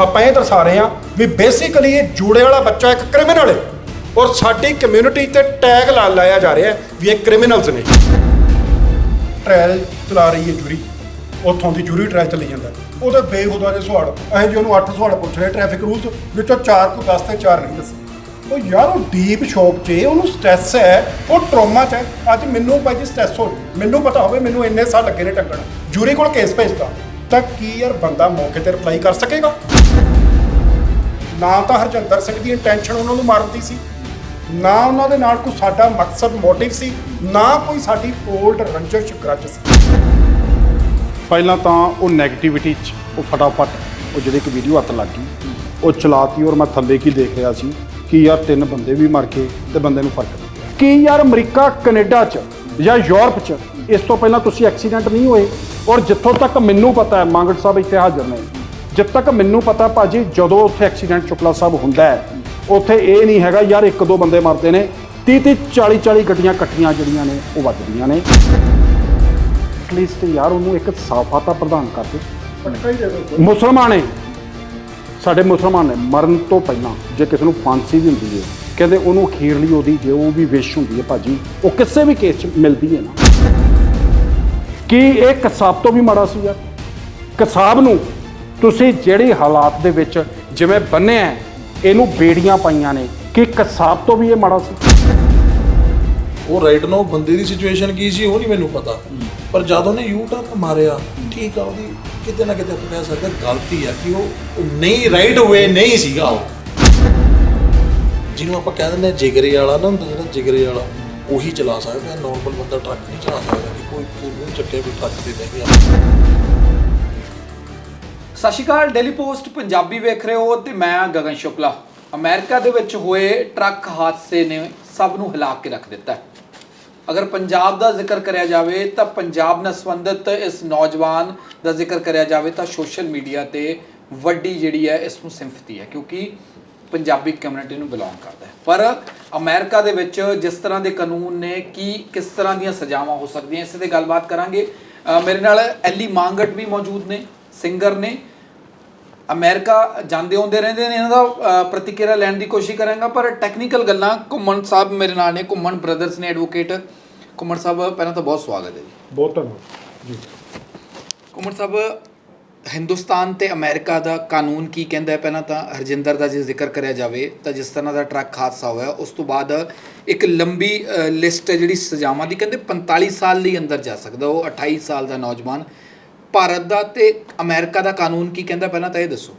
ਆਪਾਂ ਇਹ ਦਰਸਾ ਰਹੇ ਹਾਂ ਵੀ ਬੇਸਿਕਲੀ ਇਹ ਜੂੜੇ ਵਾਲਾ ਬੱਚਾ ਇੱਕ ਕ੍ਰਿਮੀਨਲ ਹੈ ਔਰ ਸਾਡੀ ਕਮਿਊਨਿਟੀ ਤੇ ਟੈਗ ਲਾ ਲਾਇਆ ਜਾ ਰਿਹਾ ਹੈ ਵੀ ਇਹ ਕ੍ਰਿਮੀਨਲਸ ਨੇ। ਟ੍ਰਾਇਲ ਚਲਾ ਰਹੀ ਹੈ ਜੂਰੀ ਉੱਥੋਂ ਦੀ ਜੂਰੀ ਟ੍ਰਾਇਲ ਚੱਲੀ ਜਾਂਦਾ। ਉਹਦੇ ਬੇਹੁਦਾ ਦੇ ਸਵਾਲ ਅਸੀਂ ਜੀ ਉਹਨੂੰ 8 ਸਵਾਲ ਪੁੱਛ ਰਹੇ ਟ੍ਰੈਫਿਕ ਰੂਲਸ ਵਿੱਚੋਂ 4 ਤੋਂ 10 ਤੇ 4 ਨਹੀਂ ਦੱਸੇ। ਉਹ ਯਾਰ ਉਹ ਡੀਪ ਸ਼ੌਕ 'ਚ ਉਹਨੂੰ ਸਟ੍ਰੈਸ ਹੈ, ਉਹ ਟਰੋਮਾ 'ਚ ਹੈ। ਅੱਜ ਮੈਨੂੰ ਭਾਈ ਜੀ ਸਟ੍ਰੈਸ ਹੋ ਮੈਨੂੰ ਪਤਾ ਹੋਵੇ, ਮੈਨੂੰ ਇੰਨੇ ਸਾਲ ਲੱਗੇ ਨੇ ਟੰਗਣ। ਜੂਰੀ ਕੋਲ ਕੇਸ ਭੇਜਦਾ ਤਾਂ ਕੀ ਯਾਰ ਬੰਦਾ ਮੌਕੇ ਤੇ ਰਿਪਲਾਈ ਕਰ ਸਕੇਗਾ? ਨਾ ਤਾਂ ਹਰਜਿੰਦਰ ਸਿੰਘ ਦੀ ਇੰਟੈਂਸ਼ਨ ਉਹਨਾਂ ਨੂੰ ਮਾਰਨ ਦੀ ਸੀ, ਨਾ ਉਹਨਾਂ ਦੇ ਨਾਲ ਕੋਈ ਸਾਡਾ ਮਕਸਦ ਮੋਟਿਵ ਸੀ, ਨਾ ਕੋਈ ਸਾਡੀ ਓਲਡ ਰੰਜਿਸ਼ ਗਰਜ ਸੀ। ਪਹਿਲਾਂ ਤਾਂ ਉਹ 네ਗੇਟਿਵਿਟੀ ਚ ਉਹ ਫਟਾਫਟ ਉਹ ਜਿਹੜੀ ਇੱਕ ਵੀਡੀਓ ਹੱਥ ਲੱਗ ਗਈ, ਉਹ ਚਲਾਤੀ ਔਰ ਮੈਂ ਥੱਲੇ ਕੀ ਦੇਖ ਰਿਹਾ ਸੀ ਕਿ ਯਾਰ ਤਿੰਨ ਬੰਦੇ ਵੀ ਮਰ ਗਏ ਤੇ ਬੰਦੇ ਨੂੰ ਫ਼ਰਕ ਨਹੀਂ ਪਿਆ ਕਿ ਯਾਰ ਅਮਰੀਕਾ, ਕੈਨੇਡਾ ਚ ਜਾਂ ਯੂਰਪ ਚ ਇਸ ਤੋਂ ਪਹਿਲਾਂ ਤੁਸੀਂ ਐਕਸੀਡੈਂਟ ਨਹੀਂ ਹੋਏ? ਔਰ ਜਿੱਥੋਂ ਤੱਕ ਮੈਨੂੰ ਪਤਾ ਹੈ, ਮੰਗੜ ਸਾਹਿਬ ਇੱਥੇ ਹਾਜ਼ਰ ਨੇ। ਜਿੱਦ ਤੱਕ ਮੈਨੂੰ ਪਤਾ ਭਾਜੀ, ਜਦੋਂ ਉੱਥੇ ਐਕਸੀਡੈਂਟ ਚੁਕਲਾ ਸਾਹਿਬ ਹੁੰਦਾ ਹੈ, ਉੱਥੇ ਇਹ ਨਹੀਂ ਹੈਗਾ ਯਾਰ ਇੱਕ ਦੋ ਬੰਦੇ ਮਰਦੇ ਨੇ 30 30 40 40 ਗੱਡੀਆਂ ਇਕੱਠੀਆਂ ਜਿਹੜੀਆਂ ਨੇ, ਉਹ ਵੱਜਦੀਆਂ ਨੇ। ਐਟਲੀਸਟ ਯਾਰ ਉਹਨੂੰ ਇੱਕ ਸਾਫਾ ਤਾਂ ਪ੍ਰਦਾਨ ਕਰ ਦੇ। ਪਟਕਾ ਹੀ ਦੇ ਦੋ ਮੁਸਲਮਾਨ ਸਾਡੇ ਮੁਸਲਮਾਨ ਨੇ ਮਰਨ ਤੋਂ ਪਹਿਲਾਂ ਜੇ ਕਿਸੇ ਨੂੰ ਫਾਂਸੀ ਵੀ ਹੁੰਦੀ ਹੈ, ਕਹਿੰਦੇ ਉਹਨੂੰ ਅਖੀਰਲੀ ਉਹਦੀ, ਜੇ ਉਹ ਵੀ ਵਿਸ਼ ਹੁੰਦੀ ਹੈ ਭਾਜੀ, ਉਹ ਕਿਸੇ ਵੀ ਕੇਸ 'ਚ ਮਿਲਦੀ ਹੈ ਨਾ। ਕੀ ਇਹ ਕਸਾਬ ਤੋਂ ਵੀ ਮਾੜਾ ਸੀਗਾ। ਯਾਰ ਕਸਾਬ ਨੂੰ ਤੁਸੀਂ ਜਿਹੜੀ ਹਾਲਾਤ ਦੇ ਵਿੱਚ ਜਿਵੇਂ ਬੰਨਿਆ ਇਹਨੂੰ ਬੇੜੀਆਂ ਪਾਈਆਂ ਨੇ ਕਿ ਕਸਾਬ ਤੋਂ ਵੀ ਇਹ ਮਾੜਾ ਸੀ। ਉਹ ਰਾਈਟ ਨਾ ਬੰਦੇ ਦੀ ਸਿਚੁਏਸ਼ਨ ਕੀ ਸੀ, ਉਹ ਨਹੀਂ ਮੈਨੂੰ ਪਤਾ। ਪਰ ਜਦ ਉਹਨੇ ਯੂ ਟਰਨ ਮਾਰਿਆ, ਠੀਕ ਆ, ਉਹਦੀ ਕਿਤੇ ਨਾ ਕਿਤੇ ਆਪਾਂ ਕਹਿ ਸਕਦੇ ਗਲਤੀ ਆ ਕਿ ਉਹ ਉਹ ਨਹੀਂ ਰਾਈਟ ਵੇ ਨਹੀਂ ਸੀਗਾ ਉਹ। ਜਿਹਨੂੰ ਆਪਾਂ ਕਹਿ ਦਿੰਦੇ ਹਾਂ ਜਿਗਰੇ ਵਾਲਾ ਨਾ ਹੁੰਦਾ ਜਿਹੜਾ ਜਿਗਰੇ ਵਾਲਾ। ਉਹੀ ਚਲਾ ਸਕਦਾ ਨਾਰਮਲ ਬੰਦਾ ਟਰੱਕ ਨਹੀਂ ਚਲਾ ਸਕਦਾ ਕਿ ਕੋਈ ਕੋਈ ਚੱਕੇ ਕੋਈ ਟਰੱਕ ਤੇ ਬਹਿ ਗਿਆ ਸਤਿ ਸ਼੍ਰੀ ਅਕਾਲ ਡੇਲੀ ਪੋਸਟ ਪੰਜਾਬੀ ਵੇਖ ਰਹੇ ਹੋ ਤੇ ਮੈਂ ਗਗਨ ਸ਼ੁਕਲਾ। ਅਮਰੀਕਾ ਦੇ ਵਿੱਚ ਹੋਏ ਟਰੱਕ ਹਾਦਸੇ ਨੇ ਸਭ ਨੂੰ ਹਿਲਾ ਕੇ ਰੱਖ ਦਿੱਤਾ ਹੈ। ਅਗਰ ਪੰਜਾਬ ਦਾ ਜ਼ਿਕਰ ਕਰਿਆ ਜਾਵੇ ਤਾਂ ਪੰਜਾਬ ਨਾਲ ਸੰਬੰਧਿਤ ਇਸ ਨੌਜਵਾਨ ਦਾ ਜ਼ਿਕਰ ਕਰਿਆ ਜਾਵੇ ਤਾਂ ਸੋਸ਼ਲ ਮੀਡੀਆ ਤੇ ਵੱਡੀ ਜਿਹੜੀ ਹੈ ਇਸ ਨੂੰ ਸਿੰਫਤੀ ਹੈ, ਕਿਉਂਕਿ ਪੰਜਾਬੀ ਕਮਿਊਨਿਟੀ ਨੂੰ ਬਿਲੋਂਗ ਕਰਦਾ ਹੈ। ਪਰ ਅਮਰੀਕਾ ਦੇ ਵਿੱਚ ਜਿਸ ਤਰ੍ਹਾਂ ਦੇ ਕਾਨੂੰਨ ਨੇ ਕੀ ਕਿਸ ਤਰ੍ਹਾਂ ਦੀਆਂ ਸਜ਼ਾਵਾਂ ਹੋ ਸਕਦੀਆਂ ਇਸੇ ਤੇ ਗੱਲਬਾਤ ਕਰਾਂਗੇ। ਮੇਰੇ ਨਾਲ ਐਲੀ ਮਾਂਗਟ ਵੀ ਮੌਜੂਦ ਨੇ ਸਿੰਗਰ ਨੇ। ਅਮਰੀਕਾ ਜਾਂਦੇ ਆਉਂਦੇ ਰਹਿੰਦੇ ਨੇ ਇਹਨਾਂ ਦਾ ਪ੍ਰਤੀਕਿਰਿਆ ਲੈਣ ਦੀ ਕੋਸ਼ਿਸ਼ ਕਰਾਂਗਾ ਪਰ ਟੈਕਨੀਕਲ ਗੱਲਾਂ ਘੁੰਮਣ ਸਾਹਿਬ ਮੇਰੇ ਨਾਲ ਨੇ ਘੁੰਮਣ ਬ੍ਰਦਰਸ ਨੇ ਐਡਵੋਕੇਟ ਘੁੰਮਣ ਸਾਹਿਬ ਪਹਿਲਾਂ ਤਾਂ ਬਹੁਤ ਸਵਾਗਤ ਹੈ ਜੀ। ਬਹੁਤ ਧੰਨਵਾਦ। ਜੀ। ਘੁੰਮਣ ਸਾਹਿਬ ਹਿੰਦੁਸਤਾਨ ਤੇ ਅਮਰੀਕਾ ਦਾ ਕਾਨੂੰਨ ਕੀ ਕਹਿੰਦਾ ਹੈ? ਪਹਿਲਾਂ ਤਾਂ ਹਰਜਿੰਦਰ ਦਾ ਜੇ ਜ਼ਿਕਰ ਕਰਿਆ ਜਾਵੇ ਤਾਂ ਜਿਸ ਤਰ੍ਹਾਂ ਦਾ ਟਰੱਕ ਹਾਦਸਾ ਹੋਇਆ ਉਸ ਤੋਂ ਬਾਅਦ ਇੱਕ ਲੰਬੀ ਲਿਸਟ ਹੈ ਜਿਹੜੀ ਸਜ਼ਾਵਾਂ ਦੀ ਕਹਿੰਦੇ 45 ਸਾਲ ਲਈ ਅੰਦਰ ਜਾ ਸਕਦਾ ਉਹ 28 ਸਾਲ ਦਾ ਨੌਜਵਾਨ ਭਾਰਤ ਦਾ ਤੇ ਅਮਰੀਕਾ ਦਾ ਕਾਨੂੰਨ ਕੀ ਕਹਿੰਦਾ? ਪਹਿਲਾਂ ਤਾਂ ਇਹ ਦੱਸੋ।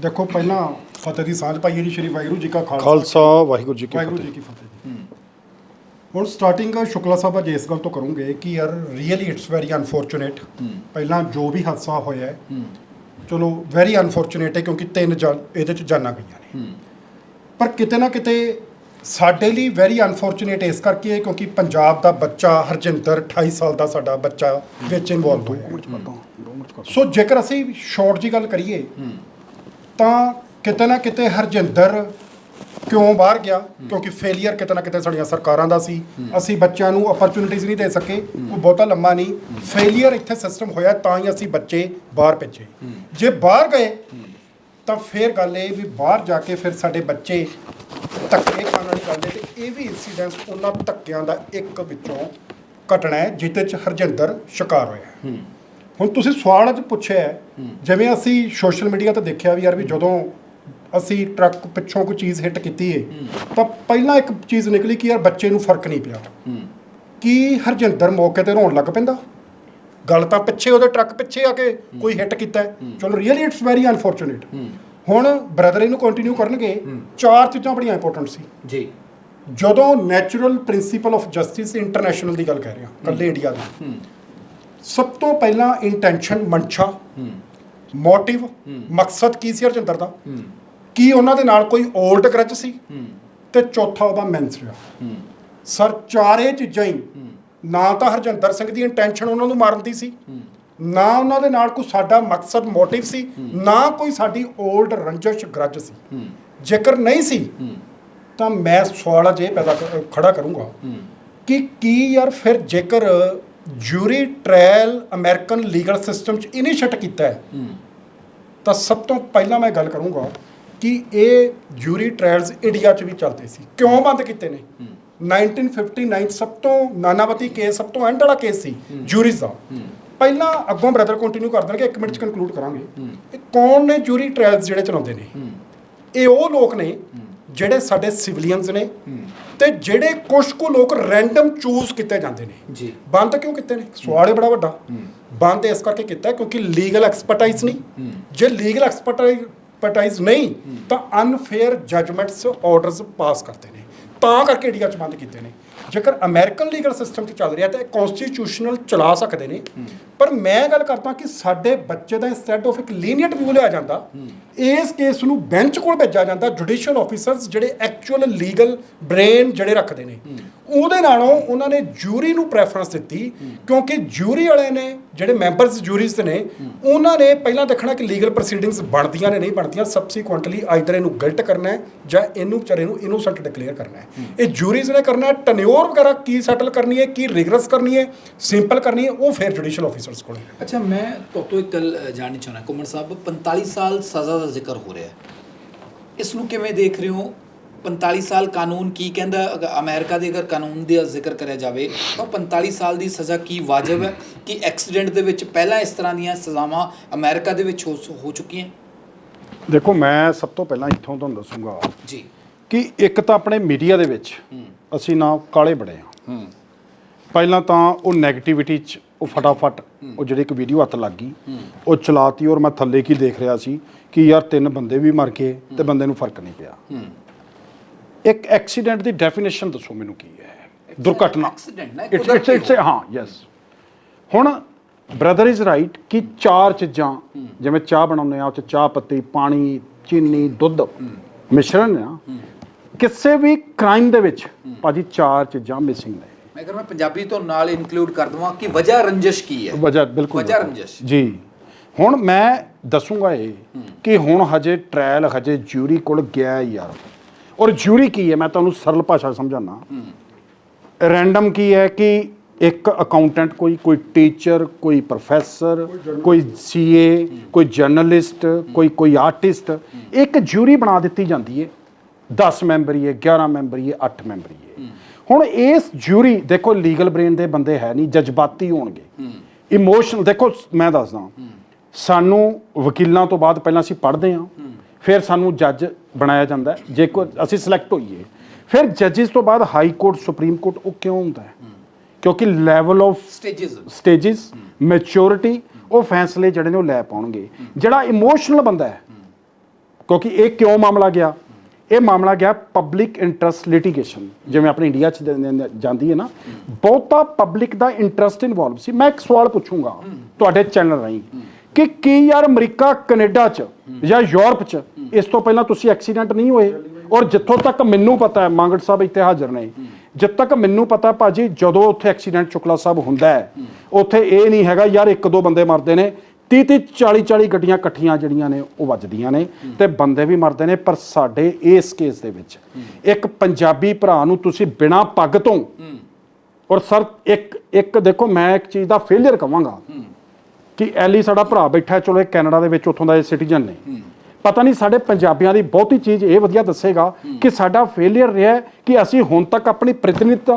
ਦੇਖੋ ਪਹਿਲਾਂ ਫਤਿਹ ਦੀ ਸਾਂਝ ਪਾਈਏ ਜੀ ਸ਼੍ਰੀ ਵਾਹਿਗੁਰੂ ਜੀ ਕਾ ਖਾਲਸਾ। ਖਾਲਸਾ ਵਾਹਿਗੁਰੂ ਜੀ ਕੀ ਵਾਹਿਗੁਰੂ ਜੀ ਫਤਿਹ। ਕੀ ਫਤਿਹ ਜੀ। ਹੁਣ ਸਟਾਰਟਿੰਗ ਸ਼ੁਕਲਾ ਸਾਹਿਬ ਅੱਜ ਇਸ ਗੱਲ ਤੋਂ ਕਰੂੰਗੇ ਕਿ ਯਾਰ ਰੀਅਲੀ ਇਟਸ ਵੈਰੀ ਅਨਫੋਰਚੂਨੇਟ ਪਹਿਲਾਂ ਜੋ ਵੀ ਹਾਦਸਾ ਹੋਇਆ ਹੈ। ਚਲੋ ਵੈਰੀ ਅਨਫੋਰਚੂਨੇਟ ਹੈ ਕਿਉਂਕਿ ਤਿੰਨ ਜਾਨ ਇਹਦੇ ਚ ਜਾਨਾਂ ਗਈਆਂ ਨੇ। ਪਰ ਕਿਤੇ ਨਾ ਕਿਤੇ ਸਾਡੇ ਲਈ ਵੈਰੀ ਅਨਫੋਰਚੂਨੇਟ ਇਸ ਕਰਕੇ ਹੈ ਕਿਉਂਕਿ ਪੰਜਾਬ ਦਾ ਬੱਚਾ ਹਰਜਿੰਦਰ 28 ਸਾਲ ਦਾ ਸਾਡਾ ਬੱਚਾ ਵਿੱਚ ਇਨਵੋਲਵ ਹੋਇਆ। ਸੋ ਜੇਕਰ ਅਸੀਂ ਸ਼ਾਰਟ ਜੀ ਗੱਲ ਕਰੀਏ ਤਾਂ ਕਿਤੇ ਨਾ ਕਿਤੇ ਹਰਜਿੰਦਰ ਕਿਉਂ ਬਾਹਰ ਗਿਆ? ਕਿਉਂਕਿ ਫੇਲਿਅਰ ਕਿਤੇ ਨਾ ਕਿਤੇ ਸਾਡੀਆਂ ਸਰਕਾਰਾਂ ਦਾ ਸੀ। ਅਸੀਂ ਬੱਚਿਆਂ ਨੂੰ ਅਪਰਚੂਨਿਟੀਜ਼ ਨਹੀਂ ਦੇ ਸਕੇ। ਉਹ ਬਹੁਤਾ ਲੰਮਾ ਨਹੀਂ। ਫੇਲਿਅਰ ਇੱਥੇ ਸਿਸਟਮ ਹੋਇਆ ਤਾਂ ਹੀ ਅਸੀਂ ਬੱਚੇ ਬਾਹਰ ਭੇਜੇ। ਜੇ ਬਾਹਰ ਗਏ ਤਾਂ ਫਿਰ ਗੱਲ ਇਹ ਵੀ ਬਾਹਰ ਜਾ ਕੇ ਫਿਰ ਸਾਡੇ ਬੱਚੇ ਧੱਕੇ ਖਾਣ ਵਾਲੀ ਗੱਲ ਹੈ ਤੇ ਇਹ ਵੀ ਇਨਸੀਡੈਂਸ ਉਹਨਾਂ ਧੱਕਿਆਂ ਦਾ ਇੱਕ ਵਿੱਚੋਂ ਘਟਨਾ ਹੈ ਜਿਹਦੇ ਚ ਹਰਜਿੰਦਰ ਸ਼ਿਕਾਰ ਹੋਇਆ ਹੁਣ ਤੁਸੀਂ ਸਵਾਲ ਅੱਜ ਪੁੱਛਿਆ ਜਿਵੇਂ ਅਸੀਂ ਸੋਸ਼ਲ ਮੀਡੀਆ ਤੇ ਦੇਖਿਆ ਵੀ ਯਾਰ ਵੀ ਜਦੋਂ ਅਸੀਂ ਟਰੱਕ ਪਿੱਛੋਂ ਕੋਈ ਚੀਜ਼ ਹਿੱਟ ਕੀਤੀ ਏ ਤਾਂ ਪਹਿਲਾਂ ਇੱਕ ਚੀਜ਼ ਨਿਕਲੀ ਕਿ ਯਾਰ ਬੱਚੇ ਨੂੰ ਫ਼ਰਕ ਨਹੀਂ ਪਿਆ। ਕੀ ਹਰਜਿੰਦਰ ਮੌਕੇ ਤੇ ਰੋਣ ਲੱਗ ਪੈਂਦਾ? ਗੱਲ ਤਾਂ ਪਿੱਛੇ ਉਹਦੇ ਟਰੱਕ ਪਿੱਛੇ ਆ ਕੇ ਕੋਈ ਹਿੱਟ ਕੀਤਾ। ਚਲੋ ਰੀਅਲੀ ਇਟਸ ਵੈਰੀ ਅਨਫੋਰਚੂਨੇਟ ਹੁਣ ਬ੍ਰਦਰ ਇਹਨੂੰ ਕੰਟੀਨਿਊ ਕਰਨਗੇ ਚਾਰ ਚੀਜ਼ਾਂ ਬੜੀਆਂ ਇੰਪੋਰਟੈਂਟ ਸੀ। ਜੀ। ਜਦੋਂ natural principle of justice international ਦੀ ਗੱਲ ਕਰ ਰਿਹਾ ਕੱਲੇ ਇੰਡੀਆ ਦੀ। ਸਭ ਤੋਂ ਪਹਿਲਾਂ ਇੰਟੈਂਸ਼ਨ ਮਨਸ਼ਾ ਮੋਟਿਵ ਮਕਸਦ ਕੀ ਸੀ ਹਰਜਿੰਦਰ ਦਾ? ਕੀ ਉਹਨਾਂ ਦੇ ਨਾਲ ਕੋਈ 올ਡ ਗਰਜ ਸੀ ਤੇ ਚੌਥਾ ਉਹਦਾ ਮੈਂਸ ਰਿਹਾ ਸਰ ਚਾਰੇ ਚੀਜ਼ਾਂ ਹੀ। ਨਾ ਤਾਂ ਹਰਜਿੰਦਰ ਸਿੰਘ ਦੀ ਇੰਟੈਂਸ਼ਨ ਉਹਨਾਂ ਨੂੰ ਮਾਰਨ ਦੀ ਸੀ। ਨਾ ਉਹਨਾਂ ਦੇ ਨਾਲ ਕੋਈ ਸਾਡਾ ਮਕਸਦ ਮੋਟਿਵ ਸੀ। ਨਾ ਕੋਈ ਸਾਡੀ 올ਡ ਰੰਜਿਸ਼ ਗਰਜ ਸੀ। ਜੇਕਰ ਨਹੀਂ ਸੀ ਤਾਂ ਮੈਂ ਸਵਾਲ ਅਜੇ ਪੈਦਾ ਖੜਾ ਕਰੂੰਗਾ। ਕਿ ਕੀ ਯਾਰ ਫਿਰ ਜੇਕਰ jury trial American legal system ਚ ਇਨੀਸ਼ੀਏਟ ਕੀਤਾ ਹੈ। ਤਾਂ ਸਭ ਤੋਂ ਪਹਿਲਾਂ ਮੈਂ ਗੱਲ ਕਰੂੰਗਾ ਕਿ ਇਹ ਜੂਰੀ ਟ੍ਰਾਇਲਸ ਇੰਡੀਆ 'ਚ ਵੀ ਚੱਲਦੇ ਸੀ। ਕਿਉਂ ਬੰਦ ਕੀਤੇ ਨੇ? 1959 ਸਭ ਤੋਂ ਨਾਨਾਵਤੀ ਕੇਸ ਸਭ ਤੋਂ ਐਂਡ ਵਾਲਾ ਕੇਸ ਸੀ ਜੂਰੀਜ਼ ਦਾ। ਪਹਿਲਾਂ ਅੱਗੋਂ ਬ੍ਰਦਰ ਕੰਟੀਨਿਊ ਕਰ ਦੇਣਗੇ ਇੱਕ ਮਿੰਟ 'ਚ ਕਨਕਲੂਡ ਕਰਾਂਗੇ। ਇਹ ਕੌਣ ਨੇ ਜੂਰੀ ਟ੍ਰਾਇਲਸ ਜਿਹੜੇ ਚਲਾਉਂਦੇ ਨੇ? ਇਹ ਉਹ ਲੋਕ ਨੇ ਜਿਹੜੇ ਸਾਡੇ ਸਿਵਲੀਅਨਸ ਨੇ ਤੇ ਜਿਹੜੇ ਕੁਝ ਕੁ ਲੋਕ ਰੈਂਡਮ ਚੂਜ਼ ਕੀਤੇ ਜਾਂਦੇ ਨੇ। ਜੀ। ਬੰਦ ਕਿਉਂ ਕੀਤੇ ਨੇ? ਸਵਾਲ ਇਹ ਬੜਾ ਵੱਡਾ। ਬੰਦ ਇਸ ਕਰਕੇ ਕੀਤਾ ਕਿਉਂਕਿ ਲੀਗਲ ਐਕਸਪਰਟਾਈਜ਼ ਨਹੀਂ। ਜੇ ਲੀਗਲ ਐਕਸਪਰਟਾਈਜ਼ ਨਹੀਂ ਤਾਂ ਅਨਫੇਅਰ ਜਜਮੈਂਟਸ ਆਰਡਰਸ ਪਾਸ ਕਰਦੇ ਨੇ। ਤਾਂ ਕਰਕੇ ਇੰਡੀਆ ਚ ਬੰਦ ਕੀਤੇ ਨੇ। ਜੇਕਰ ਅਮਰੀਕਨ ਲੀਗਲ ਸਿਸਟਮ ਚ ਚੱਲ ਰਿਹਾ ਤਾਂ ਇਹ ਕਨਸਟੀਟਿਊਸ਼ਨਲ ਚਲਾ ਸਕਦੇ ਨੇ। ਪਰ ਮੈਂ ਗੱਲ ਕਰਦਾ ਕਿ ਸਾਡੇ ਬੱਚੇ ਦਾ ਇੰਸਟੈਡ ਆਫ ਇੱਕ ਲੀਨੀਅੰਟ ਵਿਊ ਲਿਆ ਜਾਂਦਾ ਇਸ ਕੇਸ ਨੂੰ ਬੈਂਚ ਕੋਲ ਭੇਜਿਆ ਜਾਂਦਾ ਜੁਡੀਸ਼ੀਅਲ ਆਫੀਸਰਸ ਜਿਹੜੇ ਐਕਚੁਅਲ ਲੀਗਲ ਬ੍ਰੇਨ ਜਿਹੜੇ ਰੱਖਦੇ ਨੇ। ਉਹਦੇ ਨਾਲੋਂ ਉਹਨਾਂ ਨੇ ਜੂਰੀ ਨੂੰ ਪ੍ਰੈਫਰੈਂਸ ਦਿੱਤੀ ਕਿਉਂਕਿ ਜੂਰੀ ਵਾਲੇ ਨੇ ਜਿਹੜੇ ਮੈਂਬਰਸ ਜੂਰੀਜ਼ ਦੇ ਨੇ ਉਹਨਾਂ ਨੇ ਪਹਿਲਾਂ ਦੇਖਣਾ ਕਿ ਲੀਗਲ ਪ੍ਰੋਸੀਡਿੰਗਸ ਬਣਦੀਆਂ ਨੇ ਨਹੀਂ ਬਣਦੀਆਂ ਸਬਸੀਕੁਐਂਟਲੀ ਆਈਦਰ ਇਹਨੂੰ ਗਿਲਟ ਕਰਨਾ ਹੈ ਜਾਂ ਇਹਨੂੰ ਵਿਚਾਰੇ ਨੂੰ ਇਨੋਸੈਂਟ ਡਿਕਲੇਅਰ ਕਰਨਾ ਹੈ। ਇਹ ਜੂਰੀਜ਼ ਨੇ ਕਰਨਾ ਹੈ ਟਨਿਓਰ ਵਗੈਰਾ ਕੀ ਸੈਟਲ ਕਰਨੀ ਹੈ ਕੀ ਰਿਗਰਸ ਕਰਨੀ ਹੈ ਸਿੰਪਲ ਕਰਨੀ ਹੈ ਉਹ ਫਿਰ ਜੁਡੀਸ਼ੀਅਲ ਆਫੀਸਰਸ ਕੋਲ ਅੱਛਾ ਮੈਂ ਤੁਹਾਤੋਂ ਇੱਕ ਗੱਲ ਜਾਣਨੀ ਚਾਹੁੰਦਾ। ਕੁਮਰ ਸਾਹਿਬ 45 ਸਾਲ ਸਜ਼ਾ ਦਾ ਜ਼ਿਕਰ ਹੋ ਰਿਹਾ ਹੈ। ਇਸ ਨੂੰ ਕਿਵੇਂ ਦੇਖ ਰਹੇ ਹੋ? 45 ਸਾਲ ਕਾਨੂੰਨ ਕੀ ਕਹਿੰਦਾ? ਅਗਰ ਅਮਰੀਕਾ ਦੇ ਅਗਰ ਕਾਨੂੰਨ ਦਾ ਜ਼ਿਕਰ ਕਰਿਆ ਜਾਵੇ ਤਾਂ 45 ਸਾਲ ਦੀ ਸਜ਼ਾ ਕੀ ਵਾਜਬ ਹੈ? ਕਿ ਐਕਸੀਡੈਂਟ ਦੇ ਵਿੱਚ ਪਹਿਲਾਂ ਇਸ ਤਰ੍ਹਾਂ ਦੀਆਂ ਸਜ਼ਾਵਾਂ ਅਮਰੀਕਾ ਦੇ ਵਿੱਚ ਹੋ ਚੁੱਕੀਆਂ? ਦੇਖੋ ਮੈਂ ਸਭ ਤੋਂ ਪਹਿਲਾਂ ਇੱਥੋਂ ਤੁਹਾਨੂੰ ਦੱਸੂਗਾ ਜੀ। ਕਿ ਇੱਕ ਤਾਂ ਆਪਣੇ ਮੀਡੀਆ ਦੇ ਵਿੱਚ ਅਸੀਂ ਨਾ ਕਾਲੇ ਬੜੇ ਆ ਹੂੰ। ਪਹਿਲਾਂ ਤਾਂ ਉਹ 네ਗੇਟਿਵਿਟੀ ਚ ਉਹ ਫਟਾਫਟ ਉਹ ਜਿਹੜੀ ਇੱਕ ਵੀਡੀਓ ਹੱਥ ਲੱਗ ਗਈ ਉਹ ਚਲਾਤੀ ਔਰ ਮੈਂ ਥੱਲੇ ਕੀ ਦੇਖ ਰਿਹਾ ਸੀ ਕਿ ਯਾਰ ਤਿੰਨ ਬੰਦੇ ਵੀ ਮਰ ਗਏ ਤੇ ਬੰਦੇ ਨੂੰ ਫ਼ਰਕ ਨਹੀਂ ਪਿਆ। ਇੱਕ ਐਕਸੀਡੈਂਟ ਦੀ ਡੈਫੀਨੇਸ਼ਨ ਦੱਸੋ ਮੈਨੂੰ ਕੀ ਹੈ। ਦੁਰਘਟਨਾ। accident ਨਾ, ਇਟਸ ਇਟਸ ਹਾਂ ਯੈਸ ਹੁਣ ਬ੍ਰਦਰ ਇਜ਼ ਰਾਈਟ ਕਿ ਚਾਰ ਚੀਜ਼ਾਂ ਜਿਵੇਂ ਚਾਹ ਬਣਾਉਂਦੇ ਆ ਉਹ ਚ ਚਾਹ ਪੱਤੀ ਪਾਣੀ ਚੀਨੀ ਦੁੱਧ ਮਿਸ਼ਰਣ ਆ। ਕਿਸੇ ਵੀ ਕ੍ਰਾਈਮ ਦੇ ਵਿੱਚ ਭਾਜੀ ਚਾਰ ਚੀਜ਼ਾਂ ਮਿਸਿੰਗ ਨੇ। ਮੈਂ ਮੈਂ ਪੰਜਾਬੀ ਤੋਂ ਨਾਲ ਇਨਕਲੂਡ ਕਰ ਦਵਾਂ ਕਿ ਵਜ੍ਹਾ ਰੰਜਿਸ਼ ਕੀ ਹੈ। ਵਜ੍ਹਾ ਬਿਲਕੁਲ। ਵਜ੍ਹਾ। ਰੰਜਿਸ਼। ਜੀ। ਹੁਣ ਮੈਂ ਦੱਸੂਗਾ ਇਹ ਕਿ ਹੁਣ ਹਜੇ ਟ੍ਰਾਇਲ ਹਜੇ ਜੂਰੀ ਕੋਲ ਗਿਆ ਯਾਰ। ਔਰ ਜੂਰੀ ਕੀ ਹੈ? ਮੈਂ ਤੁਹਾਨੂੰ ਸਰਲ ਭਾਸ਼ਾ ਸਮਝਾਣਾ ਰੈਂਡਮ ਕੀ ਹੈ ਕਿ ਇੱਕ ਅਕਾਊਂਟੈਂਟ ਕੋਈ ਕੋਈ ਟੀਚਰ ਕੋਈ ਪ੍ਰੋਫੈਸਰ ਕੋਈ ਸੀਏ ਕੋਈ ਜਰਨਲਿਸਟ ਕੋਈ ਕੋਈ ਆਰਟਿਸਟ ਇੱਕ ਜੂਰੀ ਬਣਾ ਦਿੱਤੀ ਜਾਂਦੀ ਹੈ। 10 ਮੈਂਬਰੀ ਹੈ 11 ਮੈਂਬਰੀ ਹੈ 8 ਮੈਂਬਰੀ ਹੈ। ਹੁਣ ਇਸ ਜੂਰੀ ਦੇਖੋ ਲੀਗਲ ਬ੍ਰੇਨ ਦੇ ਬੰਦੇ ਹੈ ਨਹੀਂ ਜਜ਼ਬਾਤੀ ਹੋਣਗੇ। ਇਮੋਸ਼ਨਲ ਦੇਖੋ ਮੈਂ ਦੱਸਦਾ। ਸਾਨੂੰ ਵਕੀਲਾਂ ਤੋਂ ਬਾਅਦ ਪਹਿਲਾਂ ਅਸੀਂ ਪੜ੍ਹਦੇ ਹਾਂ। ਫਿਰ ਸਾਨੂੰ ਜੱਜ ਬਣਾਇਆ ਜਾਂਦਾ ਹੈ। ਜੇ ਕੋਈ ਅਸੀਂ ਸਿਲੈਕਟ ਹੋਈਏ। ਫਿਰ ਜੱਜਿਸ ਤੋਂ ਬਾਅਦ ਹਾਈ ਕੋਰਟ ਸੁਪਰੀਮ ਕੋਰਟ ਉਹ ਕਿਉਂ ਹੁੰਦਾ ਕਿਉਂਕਿ level of stages stages maturity ਉਹ ਫੈਸਲੇ ਜਿਹੜੇ ਨੇ ਉਹ ਲੈ ਪਾਉਣਗੇ। ਜਿਹੜਾ ਇਮੋਸ਼ਨਲ ਬੰਦਾ ਹੈ ਕਿਉਂਕਿ ਇਹ ਕਿਉਂ ਮਾਮਲਾ ਗਿਆ? ਇਹ ਮਾਮਲਾ ਗਿਆ ਪਬਲਿਕ ਇੰਟਰਸਟ ਲਿਟੀਗੇਸ਼ਨ ਜਿਵੇਂ ਆਪਣੇ ਇੰਡੀਆ 'ਚ ਜਾਂਦੀ ਹੈ ਨਾ। ਬਹੁਤਾ ਪਬਲਿਕ ਦਾ ਇੰਟਰਸਟ ਇਨਵੋਲਵ ਸੀ। ਮੈਂ ਇੱਕ ਸਵਾਲ ਪੁੱਛੂੰਗਾ ਤੁਹਾਡੇ ਚੈਨਲ ਰਾਹੀਂ। ਕਿ ਕੀ ਯਾਰ ਅਮਰੀਕਾ, ਕੈਨੇਡਾ ਚ ਜਾਂ ਯੂਰਪ ਚ ਇਸ ਤੋਂ ਪਹਿਲਾਂ ਤੁਸੀਂ ਐਕਸੀਡੈਂਟ ਨਹੀਂ ਹੋਏ? ਔਰ ਜਿੱਥੋਂ ਤੱਕ ਮੈਨੂੰ ਪਤਾ ਹੈ, ਮੰਗੜ ਸਾਹਿਬ ਇੱਥੇ ਹਾਜ਼ਰ ਨੇ, ਜਦ ਤੱਕ ਮੈਨੂੰ ਪਤਾ ਭਾਜੀ, ਜਦੋਂ ਉੱਥੇ ਐਕਸੀਡੈਂਟ ਚੁਕਲਾ ਸਾਹਿਬ ਹੁੰਦਾ ਹੈ, ਉੱਥੇ ਇਹ ਨਹੀਂ ਹੈਗਾ, ਯਾਰ ਇੱਕ ਦੋ ਬੰਦੇ ਮਰਦੇ ਨੇ 30 30 40 40 ਗੱਡੀਆਂ ਇਕੱਠੀਆਂ ਜਿਹੜੀਆਂ ਨੇ, ਉਹ ਵੱਜਦੀਆਂ ਨੇ ਤੇ ਬੰਦੇ ਵੀ ਮਰਦੇ ਨੇ, ਪਰ ਸਾਡੇ ਇਸ ਕੇਸ ਦੇ ਵਿੱਚ ਇੱਕ ਪੰਜਾਬੀ ਭਰਾ ਨੂੰ ਤੁਸੀਂ ਬਿਨਾ ਪੱਗ ਤੋਂ ਔਰ ਸਰ, ਇੱਕ ਇੱਕ ਦੇਖੋ, ਮੈਂ ਇੱਕ ਚੀਜ਼ ਦਾ ਫੇਲਿਅਰ ਕਵਾਂਗਾ। ਕਿ ਐਲੀ ਸਾਡਾ ਭਰਾ ਬੈਠਾ ਚਲੋ ਇਹ ਕੈਨੇਡਾ ਦੇ ਵਿੱਚ ਉੱਥੋਂ ਦਾ ਸਿਟੀਜ਼ਨ ਨੇ। ਪਤਾ ਨਹੀਂ ਸਾਡੇ ਪੰਜਾਬੀਆਂ ਦੀ ਬਹੁਤੀ ਚੀਜ਼ ਇਹ ਵਧੀਆ ਦੱਸੇਗਾ ਕਿ ਸਾਡਾ ਫੇਲਿਅਰ ਰਿਹਾ ਹੈ ਕਿ ਅਸੀਂ ਹੁਣ ਤੱਕ ਆਪਣੀ ਪ੍ਰਤੀਨਿਧਤਾ